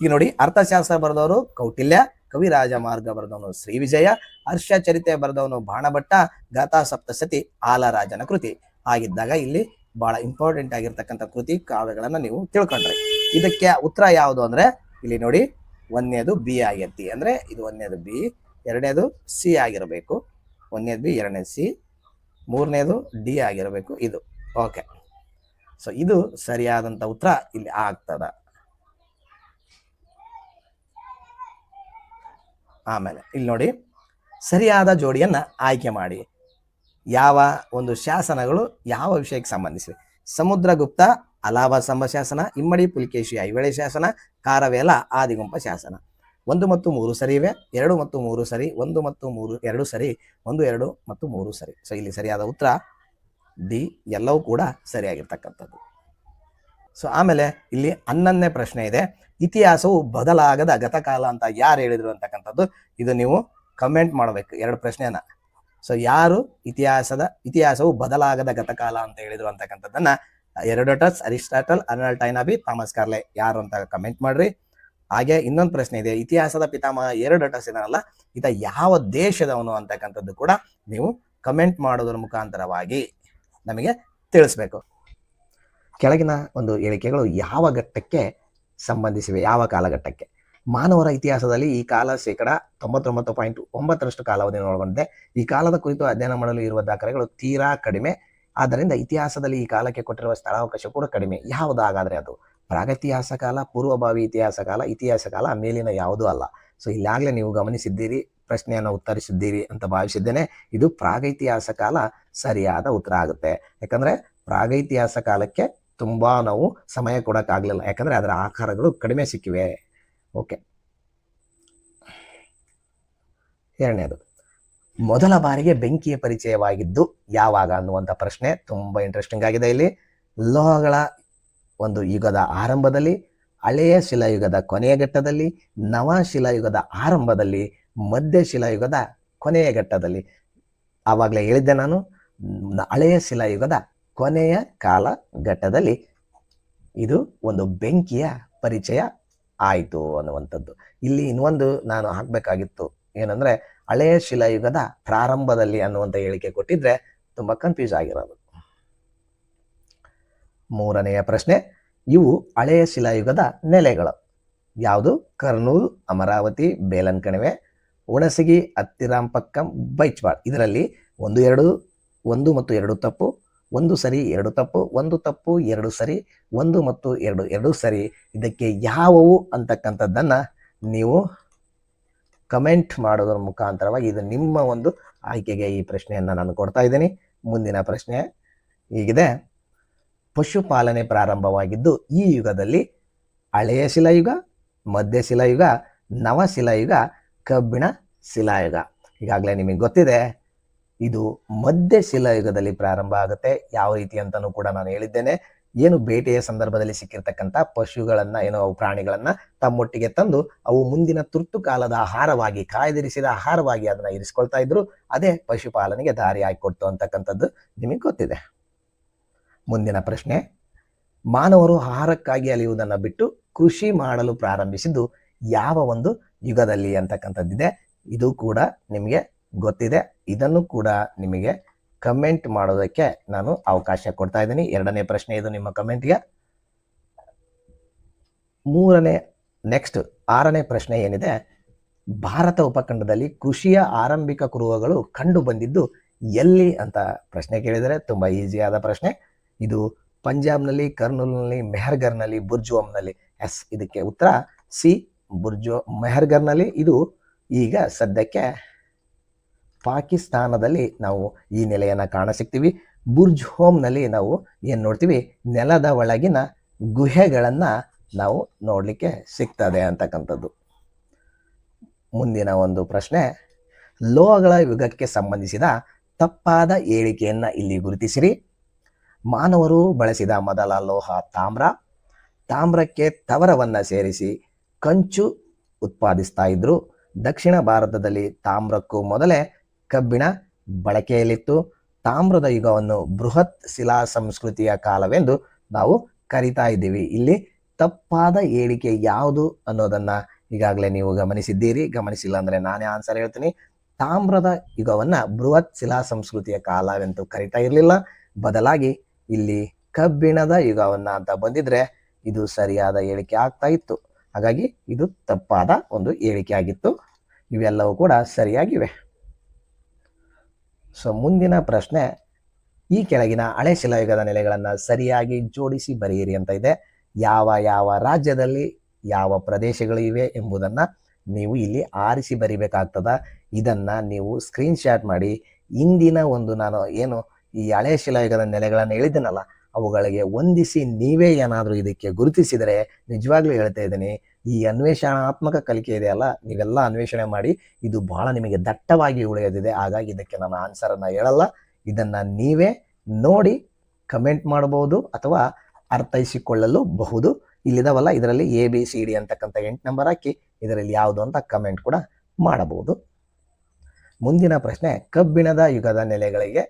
ಈಗ ನೋಡಿ ಅರ್ಥಶಾಸ್ತ್ರ ಬರೆದವರು ಕೌಟಿಲ್ಯ ಕವಿರಾಜ ಮಾರ್ಗ ಬರೆದವನು ಶ್ರೀ ವಿಜಯ ಹರ್ಷಚರಿತೆ ಬರೆದವನು ಬಾಣಭಟ್ಟ, ಗಾಥಾ ಸಪ್ತಸತಿ, ಆಲರಾಜನ ಕೃತಿ. ಆಗಿದ್ದಾಗ ಇಲ್ಲಿ ಬಹಳ ಇಂಪಾರ್ಟೆಂಟ್ ಆಗಿರ್ತಕ್ಕಂಥ ಕೃತಿ ಕಾವ್ಯಗಳನ್ನ ನೀವು ತಿಳ್ಕೊಂಡ್ರಿ. ಇದಕ್ಕೆ ಉತ್ತರ ಯಾವುದು ಅಂದ್ರೆ, ಇಲ್ಲಿ ನೋಡಿ ಒಂದನೇದು ಬಿ ಆಗೈತಿ ಅಂದ್ರೆ ಇದು ಒಂದನೇದು ಬಿ, ಎರಡನೇದು ಸಿ ಆಗಿರಬೇಕು. ಒಂದನೇದು ಬಿ, ಎರಡನೇದು ಸಿ, ಮೂರನೇದು ಡಿ ಆಗಿರಬೇಕು ಇದು. ಓಕೆ ಸೊ ಇದು ಸರಿಯಾದಂತ ಉತ್ತರ ಇಲ್ಲಿ ಆಗ್ತದ. ಆಮೇಲೆ ಇಲ್ಲಿ ನೋಡಿ ಸರಿಯಾದ ಜೋಡಿಯನ್ನು ಆಯ್ಕೆ ಮಾಡಿ. ಯಾವ ಒಂದು ಶಾಸನಗಳು ಯಾವ ವಿಷಯಕ್ಕೆ ಸಂಬಂಧಿಸಿವೆ? ಸಮುದ್ರಗುಪ್ತ ಅಲಾಬ ಸಂಬ ಶಾಸನ, ಇಮ್ಮಡಿ ಪುಲಿಕೇಶಿ ಐವಳೆ ಶಾಸನ, ಕಾರವೇಲ, ಆದಿಗುಂಪ ಶಾಸನ. ಒಂದು ಮತ್ತು ಮೂರು ಸರಿ ಇವೆ, ಎರಡು ಮತ್ತು ಮೂರು ಸರಿ, ಒಂದು ಮತ್ತು ಮೂರು, ಎರಡು ಸರಿ, ಒಂದು, ಎರಡು ಮತ್ತು ಮೂರು ಸರಿ. ಸೊ ಇಲ್ಲಿ ಸರಿಯಾದ ಉತ್ತರ ಡಿ, ಎಲ್ಲವೂ ಕೂಡ ಸರಿಯಾಗಿರ್ತಕ್ಕಂಥದ್ದು. ಸೊ ಆಮೇಲೆ ಇಲ್ಲಿ ಹನ್ನೊಂದನೇ ಪ್ರಶ್ನೆ ಇದೆ. ಇತಿಹಾಸವು ಬದಲಾಗದ ಗತಕಾಲ ಅಂತ ಯಾರು ಹೇಳಿದ್ರು ಅಂತಕ್ಕಂಥದ್ದು ಇದು ನೀವು ಕಮೆಂಟ್ ಮಾಡಬೇಕು ಎರಡು ಪ್ರಶ್ನೆಯನ್ನು. ಸೊ ಯಾರು ಇತಿಹಾಸದ, ಇತಿಹಾಸವು ಬದಲಾಗದ ಗತಕಾಲ ಅಂತ ಹೇಳಿದ್ರು ಅಂತಕ್ಕಂಥದ್ದನ್ನ Herodotus Aristotle, Arnold Toynbee, Thomas Carlyle ಯಾರು ಅಂತ ಕಮೆಂಟ್ ಮಾಡ್ರಿ. ಹಾಗೆ ಇನ್ನೊಂದು ಪ್ರಶ್ನೆ ಇದೆ. ಇತಿಹಾಸದ ಪಿತಾಮಹ ಎರಡೋಟಸ್ ಇದನ್ನಲ್ಲ ಈತ ಯಾವ ದೇಶದವನು ಅಂತಕ್ಕಂಥದ್ದು ಕೂಡ ನೀವು ಕಮೆಂಟ್ ಮಾಡೋದ್ರ ಮುಖಾಂತರವಾಗಿ ನಮಗೆ ತಿಳಿಸ್ಬೇಕು. ಕೆಳಗಿನ ಒಂದು ಹೇಳಿಕೆಗಳು ಯಾವ ಘಟ್ಟಕ್ಕೆ ಸಂಬಂಧಿಸಿವೆ, ಯಾವ ಕಾಲಘಟ್ಟಕ್ಕೆ? ಮಾನವರ ಇತಿಹಾಸದಲ್ಲಿ ಈ ಕಾಲ ಶೇಕಡ ತೊಂಬತ್ತೊಂಬತ್ತು ಪಾಯಿಂಟ್ ಒಂಬತ್ತರಷ್ಟು ಕಾಲಾವಧಿಯನ್ನು ಒಳಗೊಂಡಿದೆ ಈ ಕಾಲದ ಕುರಿತು ಅಧ್ಯಯನ ಮಾಡಲು ಇರುವ ದಾಖಲೆಗಳು ತೀರಾ ಕಡಿಮೆ. ಆದ್ದರಿಂದ ಇತಿಹಾಸದಲ್ಲಿ ಈ ಕಾಲಕ್ಕೆ ಕೊಟ್ಟಿರುವ ಸ್ಥಳಾವಕಾಶ ಕೂಡ ಕಡಿಮೆ. ಯಾವುದು ಹಾಗಾದ್ರೆ ಅದು? ಪ್ರಾಗತಿಹಾಸ ಕಾಲ, ಪೂರ್ವಭಾವಿ ಇತಿಹಾಸ ಕಾಲ ಇತಿಹಾಸ ಕಾಲ ಮೇಲಿನ ಯಾವುದೂ ಅಲ್ಲ. ಸೊ, ಇಲ್ಲಾಗಲೇ ನೀವು ಗಮನಿಸಿದ್ದೀರಿ, ಪ್ರಶ್ನೆಯನ್ನು ಉತ್ತರಿಸಿದ್ದೀರಿ ಅಂತ ಭಾವಿಸಿದ್ದೇನೆ. ಇದು ಪ್ರಾಗೈತಿಹಾಸ ಕಾಲ ಸರಿಯಾದ ಉತ್ತರ ಆಗುತ್ತೆ. ಯಾಕಂದ್ರೆ ಪ್ರಾಗೈತಿಹಾಸ ಕಾಲಕ್ಕೆ ತುಂಬಾ ನಾವು ಸಮಯ ಕೊಡೋಕ್ಕಾಗಲಿಲ್ಲ. ಯಾಕಂದರೆ ಅದರ ಆಕಾರಗಳು ಕಡಿಮೆ ಸಿಕ್ಕಿವೆ. ಓಕೆ. ಎರಡನೇದು. ಮೊದಲ ಬಾರಿಗೆ ಬೆಂಕಿಯ ಪರಿಚಯವಾಗಿದ್ದು ಯಾವಾಗ ಅನ್ನುವಂಥ ಪ್ರಶ್ನೆ ತುಂಬ ಇಂಟ್ರೆಸ್ಟಿಂಗ್ ಆಗಿದೆ ಇಲ್ಲಿ. ಲೋಹಗಳ ಒಂದು ಯುಗದ ಆರಂಭದಲ್ಲಿ, ಹಳೆಯ ಶಿಲಾಯುಗದ ಕೊನೆಯ ಘಟ್ಟದಲ್ಲಿ, ನವ ಶಿಲಾಯುಗದ ಆರಂಭದಲ್ಲಿ, ಮಧ್ಯ ಶಿಲಾಯುಗದ ಕೊನೆಯ ಘಟ್ಟದಲ್ಲಿ. ಆವಾಗಲೇ ಹೇಳಿದ್ದೆ ನಾನು, ಹಳೆಯ ಶಿಲಾಯುಗದ ಕೊನೆಯ ಕಾಲಘಟ್ಟದಲ್ಲಿ ಇದು ಒಂದು ಬೆಂಕಿಯ ಪರಿಚಯ ಆಯಿತು ಅನ್ನುವಂಥದ್ದು. ಇಲ್ಲಿ ಇನ್ನೊಂದು ನಾನು ಹಾಕಬೇಕಾಗಿತ್ತು ಏನಂದ್ರೆ ಹಳೆಯ ಶಿಲಾಯುಗದ ಪ್ರಾರಂಭದಲ್ಲಿ ಅನ್ನುವಂಥ ಹೇಳಿಕೆ ಕೊಟ್ಟಿದ್ರೆ ತುಂಬಾ ಕನ್ಫ್ಯೂಸ್ ಆಗಿರೋದು. ಮೂರನೆಯ ಪ್ರಶ್ನೆ, ಇವು ಹಳೆಯ ಶಿಲಾಯುಗದ ನೆಲೆಗಳು. ಯಾವುದು? ಕರ್ನೂಲ್, ಅಮರಾವತಿ, ಬೇಲನ್ ಕಣಿವೆ, ಹುಣಸಗಿ, ಹತ್ತಿರಾಂಪಕ್ಕಂ ಬೈಚ್ವಾಡ್ ಇದರಲ್ಲಿ ಒಂದು ಎರಡು, ಒಂದು ಮತ್ತು ಎರಡು ತಪ್ಪು ಒಂದು ಸರಿ, ಎರಡು ತಪ್ಪು, ಒಂದು ತಪ್ಪು, ಎರಡು ಸರಿ, ಒಂದು ಮತ್ತು ಎರಡು ಎರಡು ಸರಿ. ಇದಕ್ಕೆ ಯಾವುವು ಅಂತಕ್ಕಂಥದ್ದನ್ನು ನೀವು ಕಮೆಂಟ್ ಮಾಡೋದ್ರ ಮುಖಾಂತರವಾಗಿ ಇದು ನಿಮ್ಮ ಒಂದು ಆಯ್ಕೆಗೆ ಈ ಪ್ರಶ್ನೆಯನ್ನು ನಾನು ಕೊಡ್ತಾ ಇದ್ದೀನಿ. ಮುಂದಿನ ಪ್ರಶ್ನೆ ಹೀಗಿದೆ. ಪಶುಪಾಲನೆ ಪ್ರಾರಂಭವಾಗಿದ್ದು ಈ ಯುಗದಲ್ಲಿ ಹಳೆಯ ಶಿಲಾಯುಗ, ಮಧ್ಯ ಶಿಲಾಯುಗ, ನವಶಿಲಾಯುಗ, ಕಬ್ಬಿಣ ಶಿಲಾಯುಗ. ಈಗಾಗಲೇ ನಿಮಗೆ ಗೊತ್ತಿದೆ ಇದು ಮಧ್ಯ ಶಿಲಾಯುಗದಲ್ಲಿ ಪ್ರಾರಂಭ ಆಗುತ್ತೆ. ಯಾವ ರೀತಿ ಅಂತಲೂ ಕೂಡ ನಾನು ಹೇಳಿದ್ದೇನೆ. ಏನು ಬೇಟೆಯ ಸಂದರ್ಭದಲ್ಲಿ ಸಿಕ್ಕಿರ್ತಕ್ಕಂಥ ಪಶುಗಳನ್ನ, ಏನೋ ಅವು ಪ್ರಾಣಿಗಳನ್ನ ತಮ್ಮೊಟ್ಟಿಗೆ ತಂದು ಅವು ಮುಂದಿನ ತುರ್ತು ಕಾಲದ ಆಹಾರವಾಗಿ, ಕಾಯ್ದಿರಿಸಿದ ಆಹಾರವಾಗಿ ಅದನ್ನ ಇರಿಸ್ಕೊಳ್ತಾ ಇದ್ರು. ಅದೇ ಪಶುಪಾಲನೆಗೆ ದಾರಿ ಹಾಕಿಕೊಡ್ತು ಅಂತಕ್ಕಂಥದ್ದು ನಿಮಗೆ ಗೊತ್ತಿದೆ. ಮುಂದಿನ ಪ್ರಶ್ನೆ, ಮಾನವರು ಆಹಾರಕ್ಕಾಗಿ ಅಲಿಯುವುದನ್ನು ಬಿಟ್ಟು ಕೃಷಿ ಮಾಡಲು ಪ್ರಾರಂಭಿಸಿದ್ದು ಯಾವ ಒಂದು ಯುಗದಲ್ಲಿ ಅಂತಕ್ಕಂಥದ್ದಿದೆ. ಇದು ಕೂಡ ನಿಮಗೆ ಗೊತ್ತಿದೆ. ಇದನ್ನು ಕೂಡ ನಿಮಗೆ ಕಮೆಂಟ್ ಮಾಡೋದಕ್ಕೆ ನಾನು ಅವಕಾಶ ಕೊಡ್ತಾ ಇದ್ದೀನಿ. ಎರಡನೇ ಪ್ರಶ್ನೆ ಇದು ನಿಮ್ಮ ಕಮೆಂಟ್ಗೆ ಮೂರನೇ ನೆಕ್ಸ್ಟ್ ಆರನೇ ಪ್ರಶ್ನೆ ಏನಿದೆ? ಭಾರತ ಉಪಖಂಡದಲ್ಲಿ ಕೃಷಿಯ ಆರಂಭಿಕ ಕುರುಹಗಳು ಕಂಡು ಬಂದಿದ್ದು ಎಲ್ಲಿ ಅಂತ ಪ್ರಶ್ನೆ ಕೇಳಿದರೆ ತುಂಬ ಈಸಿಯಾದ ಪ್ರಶ್ನೆ. ಇದು ಪಂಜಾಬ್ನಲ್ಲಿ, ಕರ್ನೂಲ್ನಲ್ಲಿ ಮೆಹರ್ಗರ್ನಲ್ಲಿ ಬುರ್ಜುವಂನಲ್ಲಿ ಎಸ್, ಇದಕ್ಕೆ ಉತ್ತರ ಸಿ, ಬುರ್ಜು ಮೆಹರ್ಗರ್ನಲ್ಲಿ ಇದು ಈಗ ಸದ್ಯಕ್ಕೆ ಪಾಕಿಸ್ತಾನದಲ್ಲಿ ನಾವು ಈ ನೆಲೆಯನ್ನು ಕಾಣ ಸಿಗ್ತೀವಿ ಬುರ್ಜ್ ಹೋಮ್ನಲ್ಲಿ ನಾವು ಏನು ನೋಡ್ತೀವಿ? ನೆಲದ ಒಳಗಿನ ಗುಹೆಗಳನ್ನು ನಾವು ನೋಡಲಿಕ್ಕೆ ಸಿಗ್ತದೆ ಅಂತಕ್ಕಂಥದ್ದು. ಮುಂದಿನ ಒಂದು ಪ್ರಶ್ನೆ, ಲೋಹಗಳ ಯುಗಕ್ಕೆ ಸಂಬಂಧಿಸಿದ ತಪ್ಪಾದ ಹೇಳಿಕೆಯನ್ನು ಇಲ್ಲಿ ಗುರುತಿಸಿರಿ. ಮಾನವರು ಬಳಸಿದ ಮೊದಲ ಲೋಹ ತಾಮ್ರ. ತಾಮ್ರಕ್ಕೆ ತವರವನ್ನು ಸೇರಿಸಿ ಕಂಚು ಉತ್ಪಾದಿಸ್ತಾ ಇದ್ರು. ದಕ್ಷಿಣ ಭಾರತದಲ್ಲಿ ತಾಮ್ರಕ್ಕೂ ಮೊದಲೇ ಕಬ್ಬಿಣ ಬಳಕೆಯಲ್ಲಿತ್ತು. ತಾಮ್ರದ ಯುಗವನ್ನು ಬೃಹತ್ ಶಿಲಾ ಸಂಸ್ಕೃತಿಯ ಕಾಲವೆಂದು ನಾವು ಕರಿತಾ ಇದ್ದೀವಿ. ಇಲ್ಲಿ ತಪ್ಪಾದ ಹೇಳಿಕೆ ಯಾವುದು ಅನ್ನೋದನ್ನ ಈಗಾಗಲೇ ನೀವು ಗಮನಿಸಿದ್ದೀರಿ. ಗಮನಿಸಿಲ್ಲ ಅಂದ್ರೆ ನಾನೇ ಆನ್ಸರ್ ಹೇಳ್ತೀನಿ. ತಾಮ್ರದ ಯುಗವನ್ನ ಬೃಹತ್ ಶಿಲಾ ಸಂಸ್ಕೃತಿಯ ಕಾಲವೆಂದು ಕರಿತಾ ಇರಲಿಲ್ಲ. ಬದಲಾಗಿ ಇಲ್ಲಿ ಕಬ್ಬಿಣದ ಯುಗವನ್ನ ಅಂತ ಬಂದಿದ್ರೆ ಇದು ಸರಿಯಾದ ಹೇಳಿಕೆ ಆಗ್ತಾ ಇತ್ತು. ಹಾಗಾಗಿ ಇದು ತಪ್ಪಾದ ಒಂದು ಹೇಳಿಕೆ ಆಗಿತ್ತು. ಇವೆಲ್ಲವೂ ಕೂಡ ಸರಿಯಾಗಿವೆ. ಸೊ ಮುಂದಿನ ಪ್ರಶ್ನೆ, ಈ ಕೆಳಗಿನ ಹಳೆ ಶಿಲಾಯುಗದ ನೆಲೆಗಳನ್ನು ಸರಿಯಾಗಿ ಜೋಡಿಸಿ ಬರೆಯಿರಿ ಅಂತ ಇದೆ. ಯಾವ ಯಾವ ರಾಜ್ಯದಲ್ಲಿ ಯಾವ ಪ್ರದೇಶಗಳು ಇವೆ ಎಂಬುದನ್ನು ನೀವು ಇಲ್ಲಿ ಆರಿಸಿ ಬರಿಬೇಕಾಗ್ತದ. ಇದನ್ನು ನೀವು ಸ್ಕ್ರೀನ್ ಶಾಟ್ ಮಾಡಿ, ಇಂದಿನ ಒಂದು ನಾನು ಏನು ಈ ಹಳೆ ಶಿಲಾಯುಗದ ನೆಲೆಗಳನ್ನು ಹೇಳಿದ್ದೀನಲ್ಲ, ಅವುಗಳಿಗೆ ಹೊಂದಿಸಿ ನೀವೇ ಏನಾದರೂ ಇದಕ್ಕೆ ಗುರುತಿಸಿದರೆ ನಿಜವಾಗ್ಲೂ ಹೇಳ್ತಾ ಇದ್ದೀನಿ. ಈ ಅನ್ವೇಷಣಾತ್ಮಕ ಕಲಿಕೆ ಇದೆಯಲ್ಲ ನೀವೆಲ್ಲ ಅನ್ವೇಷಣೆ ಮಾಡಿ ಇದು ಬಹಳ ನಿಮಗೆ ದಟ್ಟವಾಗಿ ಉಳಿಯೋದಿದೆ. ಹಾಗಾಗಿ ಇದಕ್ಕೆ ನಾನು ಆನ್ಸರನ್ನು ಹೇಳಲ್ಲ. ಇದನ್ನು ನೀವೇ ನೋಡಿ ಕಮೆಂಟ್ ಮಾಡಬಹುದು ಅಥವಾ ಅರ್ಥೈಸಿಕೊಳ್ಳಲು ಬಹುದು ಇಲ್ಲಿದಾವಲ್ಲ, ಇದರಲ್ಲಿ ಎ ಬಿ ಸಿ ಡಿ ಅಂತಕ್ಕಂಥ ಎಂಟು ನಂಬರ್ ಹಾಕಿ, ಇದರಲ್ಲಿ ಯಾವುದು ಅಂತ ಕಮೆಂಟ್ ಕೂಡ ಮಾಡಬಹುದು. ಮುಂದಿನ ಪ್ರಶ್ನೆ, ಕಬ್ಬಿಣದ ಯುಗದ ನೆಲೆಗಳಿಗೆ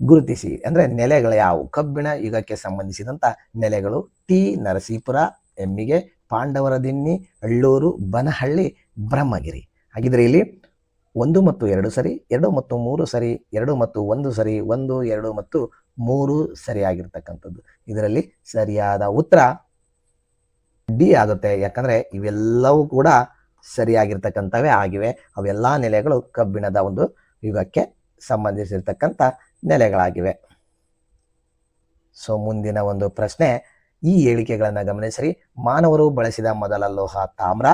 ಗುರುತಿಸಿ. ಅಂದ್ರೆ ನೆಲೆಗಳು ಯಾವುವು? ಕಬ್ಬಿಣ ಯುಗಕ್ಕೆ ಸಂಬಂಧಿಸಿದಂತ ನೆಲೆಗಳು ಟಿ ನರಸೀಪುರ, ಎಮ್ಮಿಗೆ ಪಾಂಡವರ ದಿನ್ನಿ ಅಳ್ಳೂರು, ಬನಹಳ್ಳಿ, ಬ್ರಹ್ಮಗಿರಿ. ಹಾಗಿದ್ರೆ ಇಲ್ಲಿ ಒಂದು ಮತ್ತು ಎರಡು ಸರಿ, ಎರಡು ಮತ್ತು ಮೂರು ಸರಿ, ಎರಡು ಮತ್ತು ಒಂದು ಸರಿ, ಒಂದು, ಎರಡು ಮತ್ತು ಮೂರು ಸರಿಯಾಗಿರ್ತಕ್ಕಂಥದ್ದು ಇದರಲ್ಲಿ ಸರಿಯಾದ ಉತ್ತರ ಡಿ ಆಗುತ್ತೆ. ಯಾಕಂದ್ರೆ ಇವೆಲ್ಲವೂ ಕೂಡ ಸರಿಯಾಗಿರ್ತಕ್ಕಂಥವೇ ಆಗಿವೆ. ಅವೆಲ್ಲ ನೆಲೆಗಳು ಕಬ್ಬಿಣದ ಒಂದು ಯುಗಕ್ಕೆ ಸಂಬಂಧಿಸಿರ್ತಕ್ಕಂಥ ನೆಲೆಗಳಾಗಿವೆ. ಸೊ, ಮುಂದಿನ ಒಂದು ಪ್ರಶ್ನೆ ಈ ಹೇಳಿಕೆಗಳನ್ನು ಗಮನಿಸಿರಿ. ಮಾನವರು ಬಳಸಿದ ಮೊದಲ ಲೋಹ ತಾಮ್ರ,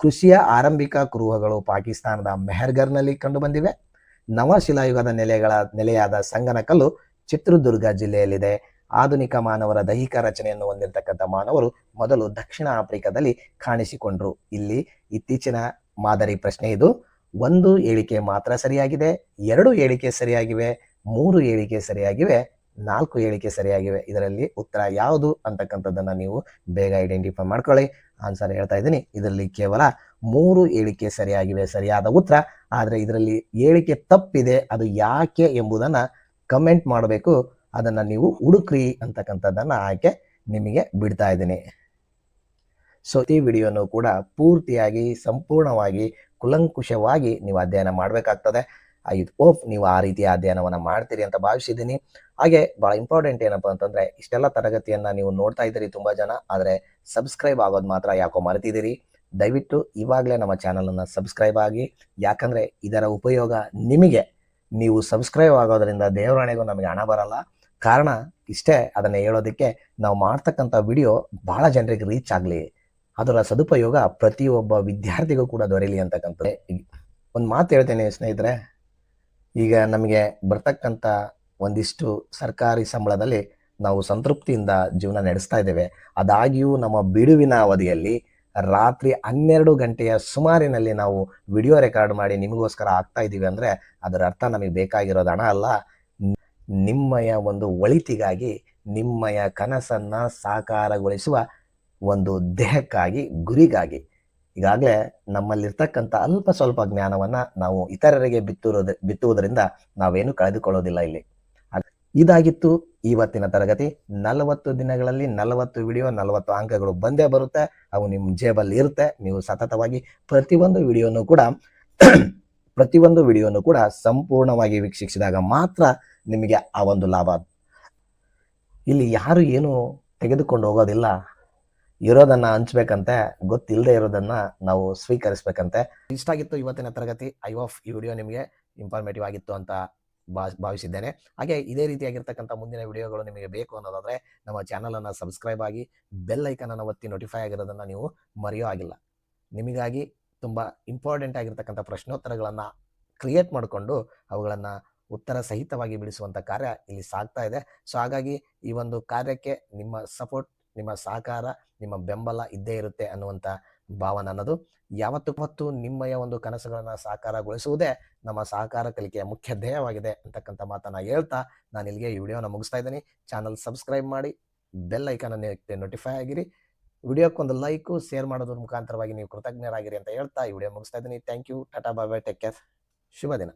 ಕೃಷಿಯ ಆರಂಭಿಕ ಕುರುಹಗಳು ಪಾಕಿಸ್ತಾನದ ಮೆಹರ್ಗರ್ನಲ್ಲಿ ಕಂಡುಬಂದಿವೆ. ನವಶಿಲಾಯುಗದ ನೆಲೆಗಳ ನೆಲೆಯಾದ ಸಂಗನಕಲ್ಲು ಚಿತ್ರದುರ್ಗ ಜಿಲ್ಲೆಯಲ್ಲಿದೆ. ಆಧುನಿಕ ಮಾನವರ ದೈಹಿಕ ರಚನೆಯನ್ನು ಹೊಂದಿರತಕ್ಕಂಥ ಮಾನವರು ಮೊದಲು ದಕ್ಷಿಣ ಆಫ್ರಿಕಾದಲ್ಲಿ ಕಾಣಿಸಿಕೊಂಡ್ರು. ಇಲ್ಲಿ ಇತ್ತೀಚಿನ ಮಾದರಿ ಪ್ರಶ್ನೆ ಇದು. ಒಂದು ಹೇಳಿಕೆ ಮಾತ್ರ ಸರಿಯಾಗಿದೆ, ಎರಡು ಹೇಳಿಕೆ ಸರಿಯಾಗಿವೆ, ಮೂರು ಹೇಳಿಕೆ ಸರಿಯಾಗಿವೆ. ನಾಲ್ಕು ಹೇಳಿಕೆ ಸರಿಯಾಗಿವೆ. ಇದರಲ್ಲಿ ಉತ್ತರ ಯಾವುದು ಅಂತಕ್ಕಂಥದ್ದನ್ನ ನೀವು ಬೇಗ ಐಡೆಂಟಿಫೈ ಮಾಡ್ಕೊಳ್ಳಿ. ಆನ್ಸರ್ ಹೇಳ್ತಾ ಇದ್ದೀನಿ. ಇದರಲ್ಲಿ ಕೇವಲ ಮೂರು ಹೇಳಿಕೆ ಸರಿಯಾಗಿವೆ, ಸರಿಯಾದ ಉತ್ತರ. ಆದರೆ ಇದರಲ್ಲಿ ಹೇಳಿಕೆ ತಪ್ಪಿದೆ, ಅದು ಯಾಕೆ ಎಂಬುದನ್ನ ಕಮೆಂಟ್ ಮಾಡಬೇಕು. ಅದನ್ನ ನೀವು ಹುಡುಕ್ರಿ ಅಂತಕ್ಕಂಥದ್ದನ್ನ ಆಯ್ಕೆ ನಿಮಗೆ ಬಿಡ್ತಾ ಇದ್ದೀನಿ. ಸೊ ಈ ವಿಡಿಯೋನು ಕೂಡ ಪೂರ್ತಿಯಾಗಿ, ಸಂಪೂರ್ಣವಾಗಿ, ಕುಲಂಕುಷವಾಗಿ ನೀವು ಅಧ್ಯಯನ ಮಾಡಬೇಕಾಗ್ತದೆ. ಐ ಹೋಪ್ ನೀವು ಆ ರೀತಿಯ ಅಧ್ಯಯನವನ್ನು ಮಾಡ್ತೀರಿ ಅಂತ ಭಾವಿಸಿದ್ದೀನಿ. ಹಾಗೆ ಬಹಳ ಇಂಪಾರ್ಟೆಂಟ್ ಏನಪ್ಪ ಅಂತಂದ್ರೆ, ಇಷ್ಟೆಲ್ಲ ತರಗತಿಯನ್ನ ನೀವು ನೋಡ್ತಾ ಇದ್ದೀರಿ ತುಂಬಾ ಜನ, ಆದ್ರೆ ಸಬ್ಸ್ಕ್ರೈಬ್ ಆಗೋದು ಮಾತ್ರ ಯಾಕೋ ಮರೆತಿದ್ದೀರಿ? ದಯವಿಟ್ಟು ಇವಾಗಲೇ ನಮ್ಮ ಚಾನಲನ್ನು ಸಬ್ಸ್ಕ್ರೈಬ್ ಆಗಿ, ಯಾಕಂದ್ರೆ ಇದರ ಉಪಯೋಗ ನಿಮಗೆ. ನೀವು ಸಬ್ಸ್ಕ್ರೈಬ್ ಆಗೋದ್ರಿಂದ ದೇವರಾಣೆಗೂ ನಮಗೆ ಹಣ ಬರಲ್ಲ. ಕಾರಣ ಇಷ್ಟೇ, ಅದನ್ನ ಹೇಳೋದಕ್ಕೆ ನಾವು ಮಾಡ್ತಕ್ಕಂಥ ವಿಡಿಯೋ ಬಹಳ ಜನರಿಗೆ ರೀಚ್ ಆಗಲಿ. ಅದರ ಸದುಪಯೋಗ ಪ್ರತಿಯೊಬ್ಬ ವಿದ್ಯಾರ್ಥಿಗೂ ಕೂಡ ದೊರೆಯಲಿ ಅಂತಕ್ಕಂಥ ಒಂದು ಮಾತು ಹೇಳ್ತೇನೆ ಸ್ನೇಹಿತರೆ ಈಗ ನಮಗೆ ಬರ್ತಕ್ಕಂಥ ಒಂದಿಷ್ಟು ಸರ್ಕಾರಿ ಸಂಬಳದಲ್ಲಿ ನಾವು ಸಂತೃಪ್ತಿಯಿಂದ ಜೀವನ ನಡೆಸ್ತಾ ಇದ್ದೇವೆ. ಅದಾಗಿಯೂ ನಮ್ಮ ಬಿಡುವಿನ ಅವಧಿಯಲ್ಲಿ ರಾತ್ರಿ ಹನ್ನೆರಡು ಗಂಟೆಯ ಸುಮಾರಿನಲ್ಲಿ ನಾವು ವಿಡಿಯೋ ರೆಕಾರ್ಡ್ ಮಾಡಿ ನಿಮಗೋಸ್ಕರ ಆಗ್ತಾ ಇದ್ದೀವಿ ಅಂದರೆ ಅದರ ಅರ್ಥ ನಮಗೆ ಬೇಕಾಗಿರೋದು ಹಣ ಅಲ್ಲ. ನಿಮ್ಮಯ ಒಂದು ಒಳಿತಿಗಾಗಿ, ನಿಮ್ಮಯ ಕನಸನ್ನು ಸಾಕಾರಗೊಳಿಸುವ ಒಂದು ದೇಹಕ್ಕಾಗಿ, ಗುರಿಗಾಗಿ ಈಗಾಗಲೇ ನಮ್ಮಲ್ಲಿರ್ತಕ್ಕಂಥ ಅಲ್ಪ ಸ್ವಲ್ಪ ಜ್ಞಾನವನ್ನ ನಾವು ಇತರರಿಗೆ ಬಿತ್ತಿರೋದ, ಬಿತ್ತುವುದರಿಂದ ನಾವೇನು ಕಳೆದುಕೊಳ್ಳೋದಿಲ್ಲ ಇಲ್ಲಿ. ಇದಾಗಿತ್ತು ಇವತ್ತಿನ ತರಗತಿ. ನಲವತ್ತು ದಿನಗಳಲ್ಲಿ ನಲವತ್ತು ವಿಡಿಯೋ, ನಲವತ್ತು ಅಂಕಗಳು ಬಂದೇ ಬರುತ್ತೆ. ಅವು ನಿಮ್ಮ ಜೇಬಲ್ಲಿ ಇರುತ್ತೆ. ನೀವು ಸತತವಾಗಿ ಪ್ರತಿಯೊಂದು ವಿಡಿಯೋನು ಕೂಡ ಪ್ರತಿಯೊಂದು ವಿಡಿಯೋನು ಕೂಡ ಸಂಪೂರ್ಣವಾಗಿ ವೀಕ್ಷಿಸಿದಾಗ ಮಾತ್ರ ನಿಮಗೆ ಆ ಒಂದು ಲಾಭ. ಇಲ್ಲಿ ಯಾರು ಏನು ತೆಗೆದುಕೊಂಡು ಹೋಗೋದಿಲ್ಲ. ಇರೋದನ್ನ ಹಂಚ್ಬೇಕಂತೆ ಗೊತ್ತಿಲ್ಲದೆ ಇರೋದನ್ನ ನಾವು ಸ್ವೀಕರಿಸ್ಬೇಕಂತೆ. ಇಷ್ಟ ಆಗಿತ್ತು ಇವತ್ತಿನ ತರಗತಿ ಐ ಆಫ್ ಈ ವಿಡಿಯೋ ನಿಮಗೆ ಇನ್ಫಾರ್ಮೇಟಿವ್ ಆಗಿತ್ತು ಅಂತ ಭಾವಿಸಿದ್ದೇನೆ. ಹಾಗೆ ಇದೇ ರೀತಿಯಾಗಿರ್ತಕ್ಕಂಥ ಮುಂದಿನ ವಿಡಿಯೋಗಳು ನಿಮಗೆ ಬೇಕು ಅನ್ನೋದಾದ್ರೆ, ನಮ್ಮ ಚಾನಲನ್ನು ಸಬ್ಸ್ಕ್ರೈಬ್ ಆಗಿ ಬೆಲ್ ಐಕನ್ ಅನ್ನು ಒತ್ತಿ ನೋಟಿಫೈ ಆಗಿರೋದನ್ನ ನೀವು ಮರೆಯೋ ಆಗಿಲ್ಲ ನಿಮಗಾಗಿ ತುಂಬಾ ಇಂಪಾರ್ಟೆಂಟ್ ಆಗಿರ್ತಕ್ಕಂಥ ಪ್ರಶ್ನೋತ್ತರಗಳನ್ನು ಕ್ರಿಯೇಟ್ ಮಾಡಿಕೊಂಡು ಅವುಗಳನ್ನು ಉತ್ತರ ಸಹಿತವಾಗಿ ಬಿಡಿಸುವಂತ ಕಾರ್ಯ ಇಲ್ಲಿ ಸಾಗ್ತಾ ಇದೆ. ಸೊ ಹಾಗಾಗಿ ಈ ಒಂದು ಕಾರ್ಯಕ್ಕೆ ನಿಮ್ಮ ಸಪೋರ್ಟ್ ನಿಮ್ಮ ಸಹಕಾರ, ನಿಮ್ಮ ಬೆಂಬಲ ಇದ್ದೇ ಇರುತ್ತೆ ಅನ್ನುವಂಥ ಭಾವನೆ ಅನ್ನೋದು ಯಾವತ್ತು ಮತ್ತು ನಿಮ್ಮಯ ಒಂದು ಕನಸುಗಳನ್ನು ಸಾಕಾರಗೊಳಿಸುವುದೇ ನಮ್ಮ ಸಹಕಾರ ಕಲಿಕೆಯ ಮುಖ್ಯ ಧ್ಯೇಯವಾಗಿದೆ ಅಂತಕ್ಕಂಥ ಮಾತನ್ನು ಹೇಳ್ತಾ ನಾನು ಇಲ್ಲಿಗೆ ಈ ವಿಡಿಯೋನ ಮುಗಿಸ್ತಾ ಇದ್ದೀನಿ. ಚಾನಲ್ ಸಬ್ಸ್ಕ್ರೈಬ್ ಮಾಡಿ, ಬೆಲ್ ಐಕನನ್ನು ನೋಟಿಫೈ ಆಗಿರಿ. ವಿಡಿಯೋಕ್ಕೊಂದು ಲೈಕು ಶೇರ್ ಮಾಡೋದ್ರ ಮುಖಾಂತರವಾಗಿ ನೀವು ಕೃತಜ್ಞರಾಗಿರಿ ಅಂತ ಹೇಳ್ತಾ ಈ ವಿಡಿಯೋ ಮುಗಿಸ್ತಾ ಇದ್ದೀನಿ. ಥ್ಯಾಂಕ್ ಯು ಟಾಟಾ ಬಾಬಾ ಟೇಕ್ ಕೇರ್ ಶುಭ ದಿನ.